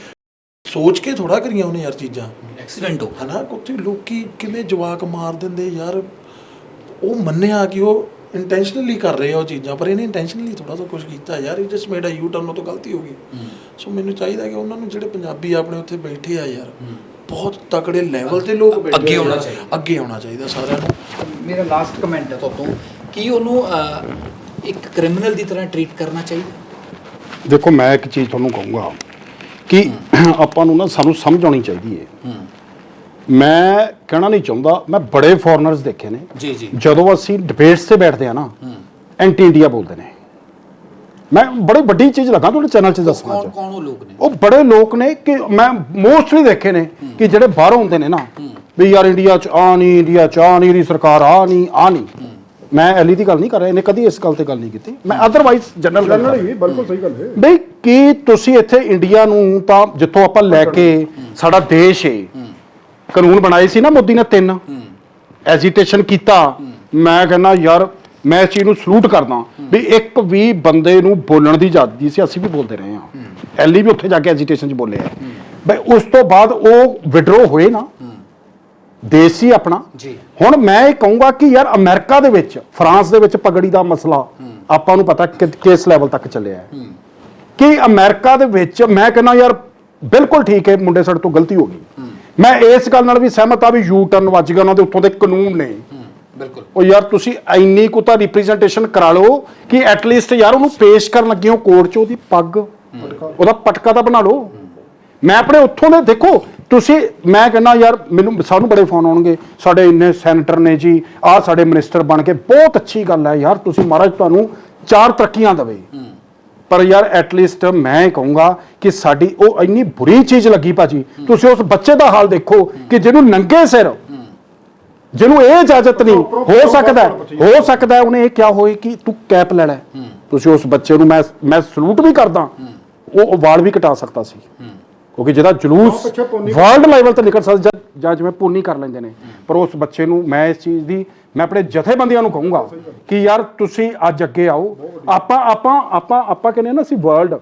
ਸੋਚ ਕੇ ਥੋੜਾ ਕਰੀਆਂ ਉਹਨੇ ਯਾਰ ਚੀਜ਼ਾਂ। ਐਕਸੀਡੈਂਟ ਹੋ ਹਨਾ ਕੁੱਤੇ ਲੋਕੀ ਕਿਵੇਂ ਜਵਾਕ ਮਾਰ ਦਿੰਦੇ ਯਾਰ। ਉਹ ਮੰਨਿਆ ਕਿ ਉਹ ਇੰਟੈਂਸ਼ਨਲੀ ਕਰ ਰਹੇ ਆ ਉਹ ਚੀਜ਼ਾਂ ਪਰ ਇਹਨੇ ਇੰਟੈਂਸ਼ਨਲੀ ਥੋੜਾ ਜਿਹਾ ਕੁਝ ਕੀਤਾ ਯਾਰ। ਇਹ just made a U turn ਉਹ ਤੋਂ ਗਲਤੀ ਹੋ ਗਈ। ਸੋ ਮੈਨੂੰ ਚਾਹੀਦਾ ਕਿ ਉਹਨਾਂ ਨੂੰ ਜਿਹੜੇ ਪੰਜਾਬੀ ਆਪਣੇ ਉੱਥੇ ਬੈਠੇ ਆ ਯਾਰ ਬਹੁਤ ਤਕੜੇ ਲੈਵਲ ਤੇ ਲੋਕ ਬੈਠੇ ਅੱਗੇ ਯਾਰ। ਚਾਹੀਦਾ। ਅੱਗੇ ਆਉਣਾ ਚਾਹੀਦਾ ਸਾਰਿਆਂ ਨੂੰ। ਮੇਰਾ ਲਾਸਟ ਕਮੈਂਟ ਹੈ ਤੁਹਾਤੋਂ। ਕੀ ਉਹਨੂੰ ਇੱਕ ਕ੍ਰਿਮੀਨਲ ਦੀ ਤਰ੍ਹਾਂ ਟਰੀਟ ਕਰਨਾ ਚਾਹੀਦਾ? ਦੇਖੋ ਮੈਂ ਇੱਕ ਚੀਜ਼ ਤੁਹਾਨੂੰ ਕਹੂੰਗਾ ਕਿ ਆਪਾਂ ਨੂੰ ਨਾ ਸਾਨੂੰ ਸਮਝ ਆਉਣੀ ਚਾਹੀਦੀ ਹੈ। ਮੈਂ ਕਹਿਣਾ ਨਹੀਂ ਚਾਹੁੰਦਾ ਮੈਂ ਬੜੇ ਫੋਰਨਰਸ ਦੇਖੇ ਨੇ। ਜੀ ਜੀ। ਜਦੋਂ ਅਸੀਂ ਡਿਬੇਟਸ ਤੇ ਬੈਠਦੇ ਆ ਨਾ ਐਂਟੀ ਇੰਡੀਆ ਬੋਲਦੇ ਨੇ। ਮੈਂ ਬੜੀ ਵੱਡੀ ਚੀਜ਼ ਲੱਗਾ ਤੁਹਾਡੇ ਚੈਨਲ 'ਚ ਦੱਸਣਾ ਚਾਹੁੰਦਾ। ਕੌਣ ਉਹ ਲੋਕ ਨੇ? ਉਹ ਬੜੇ ਲੋਕ ਨੇ ਕਿ ਮੈਂ ਮੋਸਟਲੀ ਦੇਖੇ ਨੇ ਕਿ ਜਿਹੜੇ ਬਾਹਰੋਂ ਹੁੰਦੇ ਨੇ ਨਾ ਵੀ ਯਾਰ ਇੰਡੀਆ ਚ ਆ ਨਹੀਂ ਇੰਡੀਆ ਚ ਆ ਨਹੀਂ ਸਰਕਾਰ ਆ ਨਹੀਂ ਆ ਨਹੀਂ। ਮੈਂ ਐਲੀ ਦੀ ਗੱਲ ਨਹੀਂ ਕਰ ਰਿਹਾ ਇਹਨੇ ਕਦੀ ਇਸ ਗੱਲ ਤੇ ਗੱਲ ਨਹੀਂ ਕੀਤੀ। ਮੈਂ ਅਦਰਵਾਈਜ਼ ਜਨਰਲ ਗੱਲ ਕਰ ਰਿਹਾ। ਬਿਲਕੁਲ ਸਹੀ ਗੱਲ ਹੈ। ਬਈ ਕੀ ਤੁਸੀਂ ਇੱਥੇ ਇੰਡੀਆ ਨੂੰ ਤਾਂ ਜਿੱਥੋਂ ਆਪਾਂ ਲੈ ਕੇ ਸਾਡਾ ਦੇਸ਼ ਏ ਕਾਨੂੰਨ ਬਣਾਏ ਸੀ ਨਾ ਮੋਦੀ ਨੇ ਤਿੰਨ। ਐਜੀਟੇਸ਼ਨ ਕੀਤਾ। ਮੈਂ ਕਹਿੰਦਾ ਯਾਰ ਮੈਂ ਇਸ ਚੀਜ਼ ਨੂੰ ਸਲੂਟ ਕਰਦਾ। ਵੀ ਇੱਕ ਵੀ ਬੰਦੇ ਨੂੰ ਬੋਲਣ ਦੀ ਆਜ਼ਾਦੀ ਸੀ ਅਸੀਂ ਵੀ ਬੋਲਦੇ ਰਹੇ ਹਾਂ। ਐਲੀ ਵੀ ਉੱਥੇ ਜਾ ਕੇ ਐਜੀਟੇਸ਼ਨ 'ਚ ਬੋਲੇ ਆ। ਬਈ ਉਸ ਤੋਂ ਬਾਅਦ ਉਹ ਵਿਡਰੋ ਹੋਏ ਨਾ। ਦੇਸ਼ ਸੀ ਆਪਣਾ। ਜੀ। ਹੁਣ ਮੈਂ ਇਹ ਕਹੂੰਗਾ ਕਿ ਯਾਰ ਅਮਰੀਕਾ ਦੇ ਵਿੱਚ ਫਰਾਂਸ ਦੇ ਵਿੱਚ ਪਗੜੀ ਦਾ ਮਸਲਾ ਆਪਾਂ ਨੂੰ ਪਤਾ ਕਿ ਕਿਸ ਲੈਵਲ ਤੱਕ ਚੱਲਿਆ ਹੈ। ਕਿ ਅਮਰੀਕਾ ਦੇ ਵਿੱਚ ਮੈਂ ਕਹਿੰਦਾ ਯਾਰ ਬਿਲਕੁਲ ਠੀਕ ਹੈ ਮੁੰਡੇ ਸਾਡੇ ਤੋਂ ਗਲਤੀ ਹੋ ਗਈ। ਮੈਂ ਇਸ ਗੱਲ ਨਾਲ ਵੀ ਸਹਿਮਤ ਆ ਵੀ ਯੂ ਟਰਨ ਵੱਜ ਗਿਆ ਉਹਨਾਂ ਦੇ ਉੱਤੋਂ ਦੇ ਕਾਨੂੰਨ ਨੇ। ਬਿਲਕੁਲ। ਉਹ ਯਾਰ ਤੁਸੀਂ ਇੰਨੀ ਕੁ ਤਾਂ ਰਿਪਰੈਜ਼ੈਂਟੇਸ਼ਨ ਕਰਾ ਲਓ ਕਿ ਐਟਲੀਸਟ ਯਾਰ ਉਹਨੂੰ ਪੇਸ਼ ਕਰਨ ਲੱਗੇ ਹੋ ਕੋਰਟ 'ਚ ਉਹਦੀ ਪੱਗ ਉਹਦਾ ਪਟਕਾ ਤਾਂ ਬਣਾ ਲਓ। ਮੈਂ ਆਪਣੇ ਉੱਥੋਂ ਦੇ ਦੇਖੋ ਤੁਸੀਂ ਮੈਂ ਕਹਿੰਦਾ ਯਾਰ ਮੈਨੂੰ ਸਾਨੂੰ ਬੜੇ ਫੋਨ ਆਉਣਗੇ। ਸਾਡੇ ਇੰਨੇ ਸੈਨੇਟਰ ਨੇ ਜੀ ਆਹ ਸਾਡੇ ਮਿਨਿਸਟਰ ਬਣ ਕੇ। ਬਹੁਤ ਅੱਛੀ ਗੱਲ ਹੈ ਯਾਰ ਤੁਸੀਂ ਮਹਾਰਾਜ ਤੁਹਾਨੂੰ ਚਾਰ ਤਰੱਕੀਆਂ ਦੇਵੇ। ਪਰ ਯਾਰ ਐਟਲੀਸਟ ਮੈਂ ਇਹ ਕਹੂੰਗਾ ਕਿ ਸਾਡੀ ਉਹ ਇੰਨੀ ਬੁਰੀ ਚੀਜ਼ ਲੱਗੀ ਭਾਜੀ। ਤੁਸੀਂ ਉਸ ਬੱਚੇ ਦਾ ਹਾਲ ਦੇਖੋ ਕਿ ਜਿਹਨੂੰ ਨੰਗੇ ਸਿਰ ਜਿਹਨੂੰ ਇਹ ਇਜਾਜ਼ਤ ਨਹੀਂ ਹੋ ਸਕਦਾ ਹੈ- ਸਕਦਾ ਉਹਨੇ ਇਹ ਕਿਹਾ ਹੋਏ ਕਿ ਤੂੰ ਕੈਪ ਲੈ ਲੈ। ਤੁਸੀਂ ਉਸ ਬੱਚੇ ਨੂੰ ਮੈਂ ਮੈਂ ਸਲੂਟ ਵੀ ਕਰਦਾ। ਉਹ ਉਹ ਵਾਲ ਵੀ ਕਟਾ ਸਕਦਾ ਸੀ। ਕਿਉਂਕਿ ਜਿਹਦਾ ਜਲੂਸ ਵਰਲਡ ਲੈਵਲ ਤੇ ਨਿਕਲ ਸਕਦਾ ਜਾਂ- ਜਿਵੇਂ ਪੂਨੀ ਕਰ ਲੈਂਦੇ ਨੇ। ਪਰ ਉਸ ਬੱਚੇ ਨੂੰ ਮੈਂ ਇਸ ਚੀਜ਼ ਦੀ ਮੈਂ ਆਪਣੇ ਜਥੇਬੰਦੀਆਂ ਨੂੰ ਕਹੂੰਗਾ ਕਿ ਯਾਰ ਤੁਸੀਂ ਅੱਜ ਅੱਗੇ ਆਓ। ਆਪਾਂ ਆਪਾਂ ਆਪਾਂ ਆਪਾਂ ਕਹਿੰਦੇ ਨਾ ਅਸੀਂ ਵਰਲਡ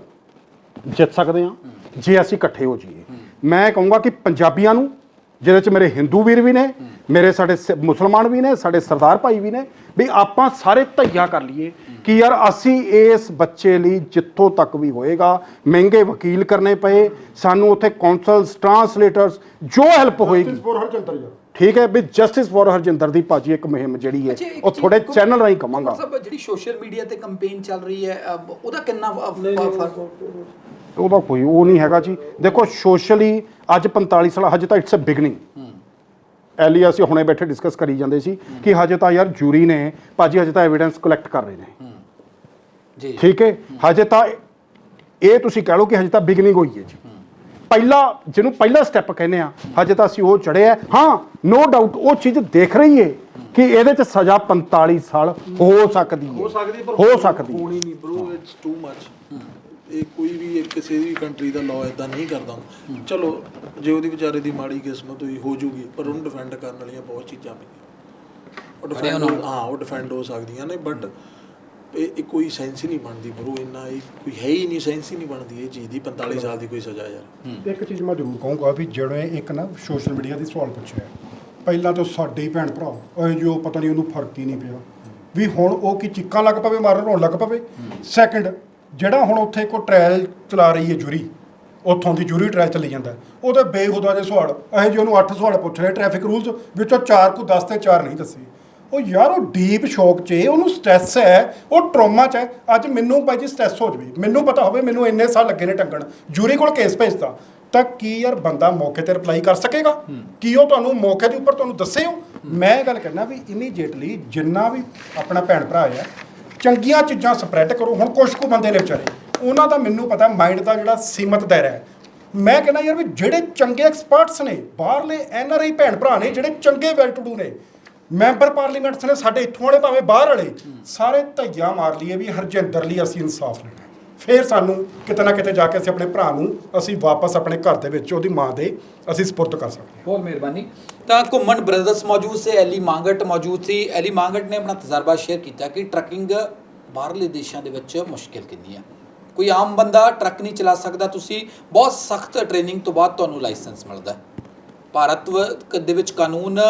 ਜਿੱਤ ਸਕਦੇ ਹਾਂ ਜੇ ਅਸੀਂ ਇਕੱਠੇ ਹੋ ਜਾਈਏ। ਮੈਂ ਕਹੂੰਗਾ ਕਿ ਪੰਜਾਬੀਆਂ ਨੂੰ ਜਿਹਦੇ ਚ ਮੇਰੇ ਹਿੰਦੂ ਵੀਰ ਵੀ ਨੇ ਮੇਰੇ ਸਾਡੇ ਸ- ਮੁਸਲਮਾਨ ਵੀ ਨੇ ਸਾਡੇ ਸਰਦਾਰ ਭਾਈ ਵੀ ਨੇ ਵੀ ਆਪਾਂ ਸਾਰੇ ਧਈਆ ਕਰ ਲਈਏ ਕਿ ਯਾਰ ਅਸੀਂ ਇਸ ਬੱਚੇ ਲਈ ਜਿੱਥੋਂ ਤੱਕ ਵੀ ਹੋਏਗਾ ਮਹਿੰਗੇ ਵਕੀਲ ਕਰਨੇ ਪਏ ਸਾਨੂੰ ਉੱਥੇ ਕਾਉਂਸਲਸ ਟਰਾਂਸਲੇਟਰਸ ਜੋ ਹੈਲਪ ਹੋਏਗੀ। ਠੀਕ ਹੈ ਵੀ ਜਸਟਿਸ ਫॉर ਹਰਜਿੰਦਰ ਦੀ ਭਾਜੀ ਇੱਕ ਮੁਹਿੰਮ ਜਿਹੜੀ ਹੈ ਅੱਛਾ, ਇੱਕ ਉਹ ਚੀਜ਼ ਥੋੜੇ ਦੇਖੋ, ਚੈਨਲ ਰਾਹੀਂ ਕਵਾਂਗਾ। ਸਭ ਜਿਹੜੀ ਸੋਸ਼ਲ ਮੀਡੀਆ ਤੇ ਕੰਪੇਨ ਚੱਲ ਰਹੀ ਹੈ ਅਹ, ਉਹਦਾ ਕਿੰਨਾ ਫ- ਫ- ਫ਼ਰਕ? ਉਹਦਾ ਕੋਈ ਉਹ ਨਹੀਂ ਹੈਗਾ ਜੀ। ਦੇਖੋ ਸੋਸ਼ਲੀ ਅੱਜ 45 ਸਾਲ ਹਜੇ ਤਾਂ ਇਟਸ ਅ ਬਿਗਨਿੰਗ ਐਲੀ ਅਸੀਂ ਹੁਣੇ ਬੈਠੇ ਡਿਸਕਸ ਕਰੀ ਜਾਂਦੇ ਸੀ ਕਿ ਹਜੇ ਤਾਂ ਯਾਰ ਜੂਰੀ ਨੇ ਭਾਜੀ ਹਜੇ ਤਾਂ ਐਵੀਡੈਂਸ ਕਲੈਕਟ ਕਰ ਰਹੇ ਨੇ। ਜੀ। ਠੀਕ ਹੈ? ਹਜੇ ਤਾਂ ਇਹ ਤੁਸੀਂ ਕਹਿ ਲਓ ਕਿ ਹਜੇ ਤਾਂ ਬਿਗਨਿੰਗ ਹੋਈ ਹੈ ਜੀ। ਪਹਿਲਾ ਜਿਹਨੂੰ ਪਹਿਲਾ ਸਟੈਪ ਕਹਿੰਦੇ ਆ ਹਜੇ ਤਾਂ ਅਸੀਂ ਉਹ ਚੜੇ ਆ। ਹਾਂ ਨੋ ਡਾਊਟ ਉਹ ਚੀਜ਼ ਦੇਖ ਰਹੀ ਹੈ ਕਿ ਇਹਦੇ ਚ ਸਜ਼ਾ 45 ਸਾਲ ਹੋ ਸਕਦੀ ਹੈ ਹੋ ਸਕਦੀ ਪਰ ਹੋ ਸਕਦੀ ਹੈ। ਹੋਣੀ ਨਹੀਂ ਬ్రో ਇਟਸ ਟੂ ਮੱਚ ਇਹ ਕੋਈ ਵੀ ਇੱਕ ਕਿਸੇ ਵੀ ਕੰਟਰੀ ਦਾ ਲਾਅ ਇਦਾਂ ਨਹੀਂ ਕਰਦਾ ਚਲੋ ਜੇ ਉਹਦੀ ਵਿਚਾਰੇ ਦੀ ਮਾੜੀ ਕਿਸਮਤ ਹੋਈ ਹੋ ਜੂਗੀ ਪਰ ਉਹਨੂੰ ਡਿਫੈਂਡ ਕਰਨ ਵਾਲੀਆਂ ਬਹੁਤ ਚੀਜ਼ਾਂ ਪਈਆਂ। ਉਹ ਡਿਫੈਂਡ ਹਾਂ ਉਹ ਡਿਫੈਂਡ ਹੋ ਸਕਦੀਆਂ ਨੇ ਬਟ ਇਹ ਕੋਈ ਸੈਂਸ ਹੀ ਨਹੀਂ ਬਣਦੀ ਬਰੋ ਇੰਨਾ ਇਹ ਕੋਈ ਹੈ ਹੀ ਨਹੀਂ ਸੈਂਸ ਹੀ ਨਹੀਂ ਬਣਦੀ ਇਹ ਚੀਜ਼ ਦੀ 45 ਸਾਲ ਦੀ ਕੋਈ ਸਜ਼ਾ ਯਾਰ। ਇੱਕ ਚੀਜ਼ ਮੈਂ ਜ਼ਰੂਰ ਕਹੂੰਗਾ ਵੀ ਜਿਹੜੇ ਇੱਕ ਨਾ ਸੋਸ਼ਲ ਮੀਡੀਆ ਦੀ ਸਵਾਲ ਪੁੱਛਿਆ ਪਹਿਲਾਂ ਤਾਂ ਸਾਡੇ ਹੀ ਭੈਣ ਭਰਾ ਉਹ ਜੋ ਪਤਾ ਨਹੀਂ ਉਹਨੂੰ ਫ਼ਰਕ ਹੀ ਨਹੀਂ ਪਿਆ। ਵੀ ਹੁਣ ਉਹ ਕੀ ਚੀਕਾਂ ਲੱਗ ਪਵੇ ਮਾਰਨ ਰੋਣ ਲੱਗ ਪਵੇ? ਸੈਕੰਡ ਜਿਹੜਾ ਹੁਣ ਉੱਥੇ ਕੋਈ ਟ੍ਰਾਇਲ ਚਲਾ ਰਹੀ ਹੈ ਜੂਰੀ ਉੱਥੋਂ ਦੀ ਜੂਰੀ ਟ੍ਰਾਇਲ ਚੱਲੀ ਜਾਂਦਾ ਉਹਦੇ ਬੇਹੁਦਾ ਦੇ ਸਵਾਲ ਇਹ ਜੀ ਉਹਨੂੰ 8 ਸਵਾਲ ਪੁੱਛ ਰਹੇ ਟ੍ਰੈਫਿਕ ਰੂਲਸ ਵਿੱਚੋਂ 4 ਕੋ 10 ਤੇ 4 ਨਹੀਂ ਦੱਸੇ। ਉਹ ਯਾਰ ਉਹ ਡੀਪ ਸ਼ੌਕ 'ਚ ਹੈ, ਉਹਨੂੰ ਸਟ੍ਰੈਸ ਹੈ ਉਹ ਟਰੋਮਾ 'ਚ ਹੈ। ਅੱਜ ਮੈਨੂੰ ਭਾਈ ਜੀ ਸਟ੍ਰੈਸ ਹੋ ਜਵੇ। ਮੈਨੂੰ ਪਤਾ ਹੋਵੇ ਮੈਨੂੰ ਇੰਨੇ ਸਾਲ ਲੱਗੇ ਨੇ ਟੰਗਣ। ਜੂਰੀ ਕੋਲ ਕੇਸ ਭੇਜਤਾ। ਤਾਂ ਕੀ ਯਾਰ ਬੰਦਾ ਮੌਕੇ ਤੇ ਰਿਪਲਾਈ ਕਰ ਸਕੇਗਾ? ਕੀ ਉਹ ਤੁਹਾਨੂੰ ਮੌਕੇ ਦੇ ਉੱਪਰ ਤੁਹਾਨੂੰ ਦੱਸੇ ਹੋ। ਮੈਂ ਇਹ ਗੱਲ ਕਹਿਣਾ ਵੀ ਇਮੀਡੀਏਟਲੀ ਜਿੰਨਾ ਵੀ ਆਪਣਾ ਭੈਣ ਭਰਾ ਹੈ ਚੰਗੀਆਂ ਚੀਜ਼ਾਂ ਸਪਰੈਡ ਕਰੋ। ਹੁਣ ਕੁਛ ਕੁ ਬੰਦੇ ਨੇ ਵਿਚਾਰੇ ਉਹਨਾਂ ਦਾ ਮੈਨੂੰ ਪਤਾ ਮਾਈਂਡ ਦਾ ਜਿਹੜਾ ਸੀਮਤ ਦਾਇਰਾ ਹੈ। ਮੈਂ ਕਹਿੰਦਾ ਯਾਰ ਵੀ ਜਿਹੜੇ ਚੰਗੇ ਐਕਸਪਰਟਸ ਨੇ ਬਾਹਰਲੇ ਐਨ ਆਰ ਆਈ ਭੈਣ ਭਰਾ ਨੇ ਜਿਹੜੇ ਚੰਗੇ ਵੈਲ ਟੂ ਡੂ ਨੇ ਮੈਂਬਰ ਪਾਰਲੀਮੈਂਟ ਨੇ ਸਾਡੇ ਇੱਥੋਂ ਵਾਲੇ, ਭਾਵੇਂ ਬਾਹਰ ਵਾਲੇ, ਸਾਰੇ ਧਈਆ ਮਾਰ ਲਈਏ ਵੀ ਹਰਜਿੰਦਰ ਲਈ ਅਸੀਂ ਇਨਸਾਫ ਲੈਣਾ ਹੈ। ਫਿਰ ਸਾਨੂੰ ਕਿਤੇ ਨਾ ਕਿਤੇ ਜਾ ਕੇ ਅਸੀਂ ਆਪਣੇ ਭਰਾ ਨੂੰ ਅਸੀਂ ਵਾਪਸ ਆਪਣੇ ਘਰ ਦੇ ਵਿੱਚ ਉਹਦੀ ਮਾਂ ਦੇ ਅਸੀਂ ਸਪੁਰਦ ਕਰ ਸਕਦੇ ਹਾਂ। ਬਹੁਤ ਮਿਹਰਬਾਨੀ। ਤਾਂ ਘੁੰਮਣ ਬ੍ਰਦਰਸ ਮੌਜੂਦ ਸੀ, ਐਲੀ ਮਾਂਗਟ ਮੌਜੂਦ ਸੀ। ਐਲੀ ਮਾਂਗਟ ਨੇ ਆਪਣਾ ਤਜਰਬਾ ਸ਼ੇਅਰ ਕੀਤਾ ਕਿ ਟਰੱਕਿੰਗ ਬਾਹਰਲੇ ਦੇਸ਼ਾਂ ਦੇ ਵਿੱਚ ਮੁਸ਼ਕਿਲ ਕਿੰਨੀ ਹੈ। ਕੋਈ ਆਮ ਬੰਦਾ ਟਰੱਕ ਨਹੀਂ ਚਲਾ ਸਕਦਾ, ਤੁਸੀਂ ਬਹੁਤ ਸਖਤ ਟ੍ਰੇਨਿੰਗ ਤੋਂ ਬਾਅਦ ਤੁਹਾਨੂੰ ਲਾਇਸੈਂਸ ਮਿਲਦਾ ਭਾਰਤ ਦੇ ਵਿੱਚ ਕਾਨੂੰਨ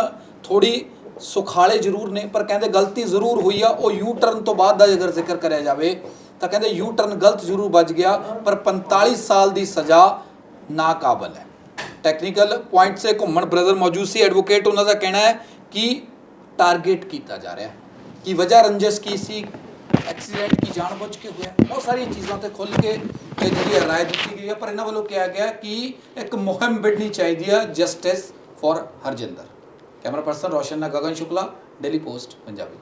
ਥੋੜੀ ਸੁਖਾਲੇ ਜ਼ਰੂਰ ਨੇ, ਪਰ ਕਹਿੰਦੇ ਗਲਤੀ ਜ਼ਰੂਰ ਹੋਈ ਆ, ਉਹ ਯੂ ਟਰਨ ਤੋਂ ਬਾਅਦ ਦਾ ਜੇਕਰ ਜ਼ਿਕਰ ਕਰਿਆ ਜਾਵੇ, ਤਾਂ ਕਹਿੰਦੇ ਯੂ ਟਰਨ ਗਲਤ ਜ਼ਰੂਰ ਵੱਜ ਗਿਆ, ਪਰ 45 ਸਾਲ ਦੀ ਸਜ਼ਾ ਨਾਕਾਬਲ ਹੈ। ਟੈਕਨੀਕਲ ਪੁਆਇੰਟ ਸੇ ਘੁੰਮਣ ਬ੍ਰਦਰ ਮੌਜੂਦ ਸੀ ਐਡਵੋਕੇਟ ਉਹਨਾਂ ਦਾ ਕਹਿਣਾ ਹੈ ਕਿ ਟਾਰਗੇਟ ਕੀਤਾ ਜਾ ਰਿਹਾ ਹੈ। ਕਿ ਵਜ੍ਹਾ ਰੰਜਸ ਕੀ ਸੀ ਐਕਸੀਡੈਂਟ ਕੀ ਜਾਣਬੁੱਝ ਕੇ ਹੋਇਆ, ਬਹੁਤ ਸਾਰੀਆਂ ਚੀਜ਼ਾਂ ਤੇ ਖੁੱਲ ਕੇ ਇਹ ਜਿਹੜੀ ਰਾਏ ਦਿੱਤੀ ਗਈ ਹੈ, ਪਰ ਇਹਨਾਂ ਵੱਲੋਂ ਕਿਹਾ ਗਿਆ ਕਿ ਇੱਕ ਮੁਹਿੰਮ ਬਿੜਨੀ ਚਾਹੀਦੀ ਹੈ justice for Harjinder. Camera person Roshan ਨਾਲ ਗਗਨ ਸ਼ੁਕਲਾ ਡੇਲੀ ਪੋਸਟ ਪੰਜਾਬੀ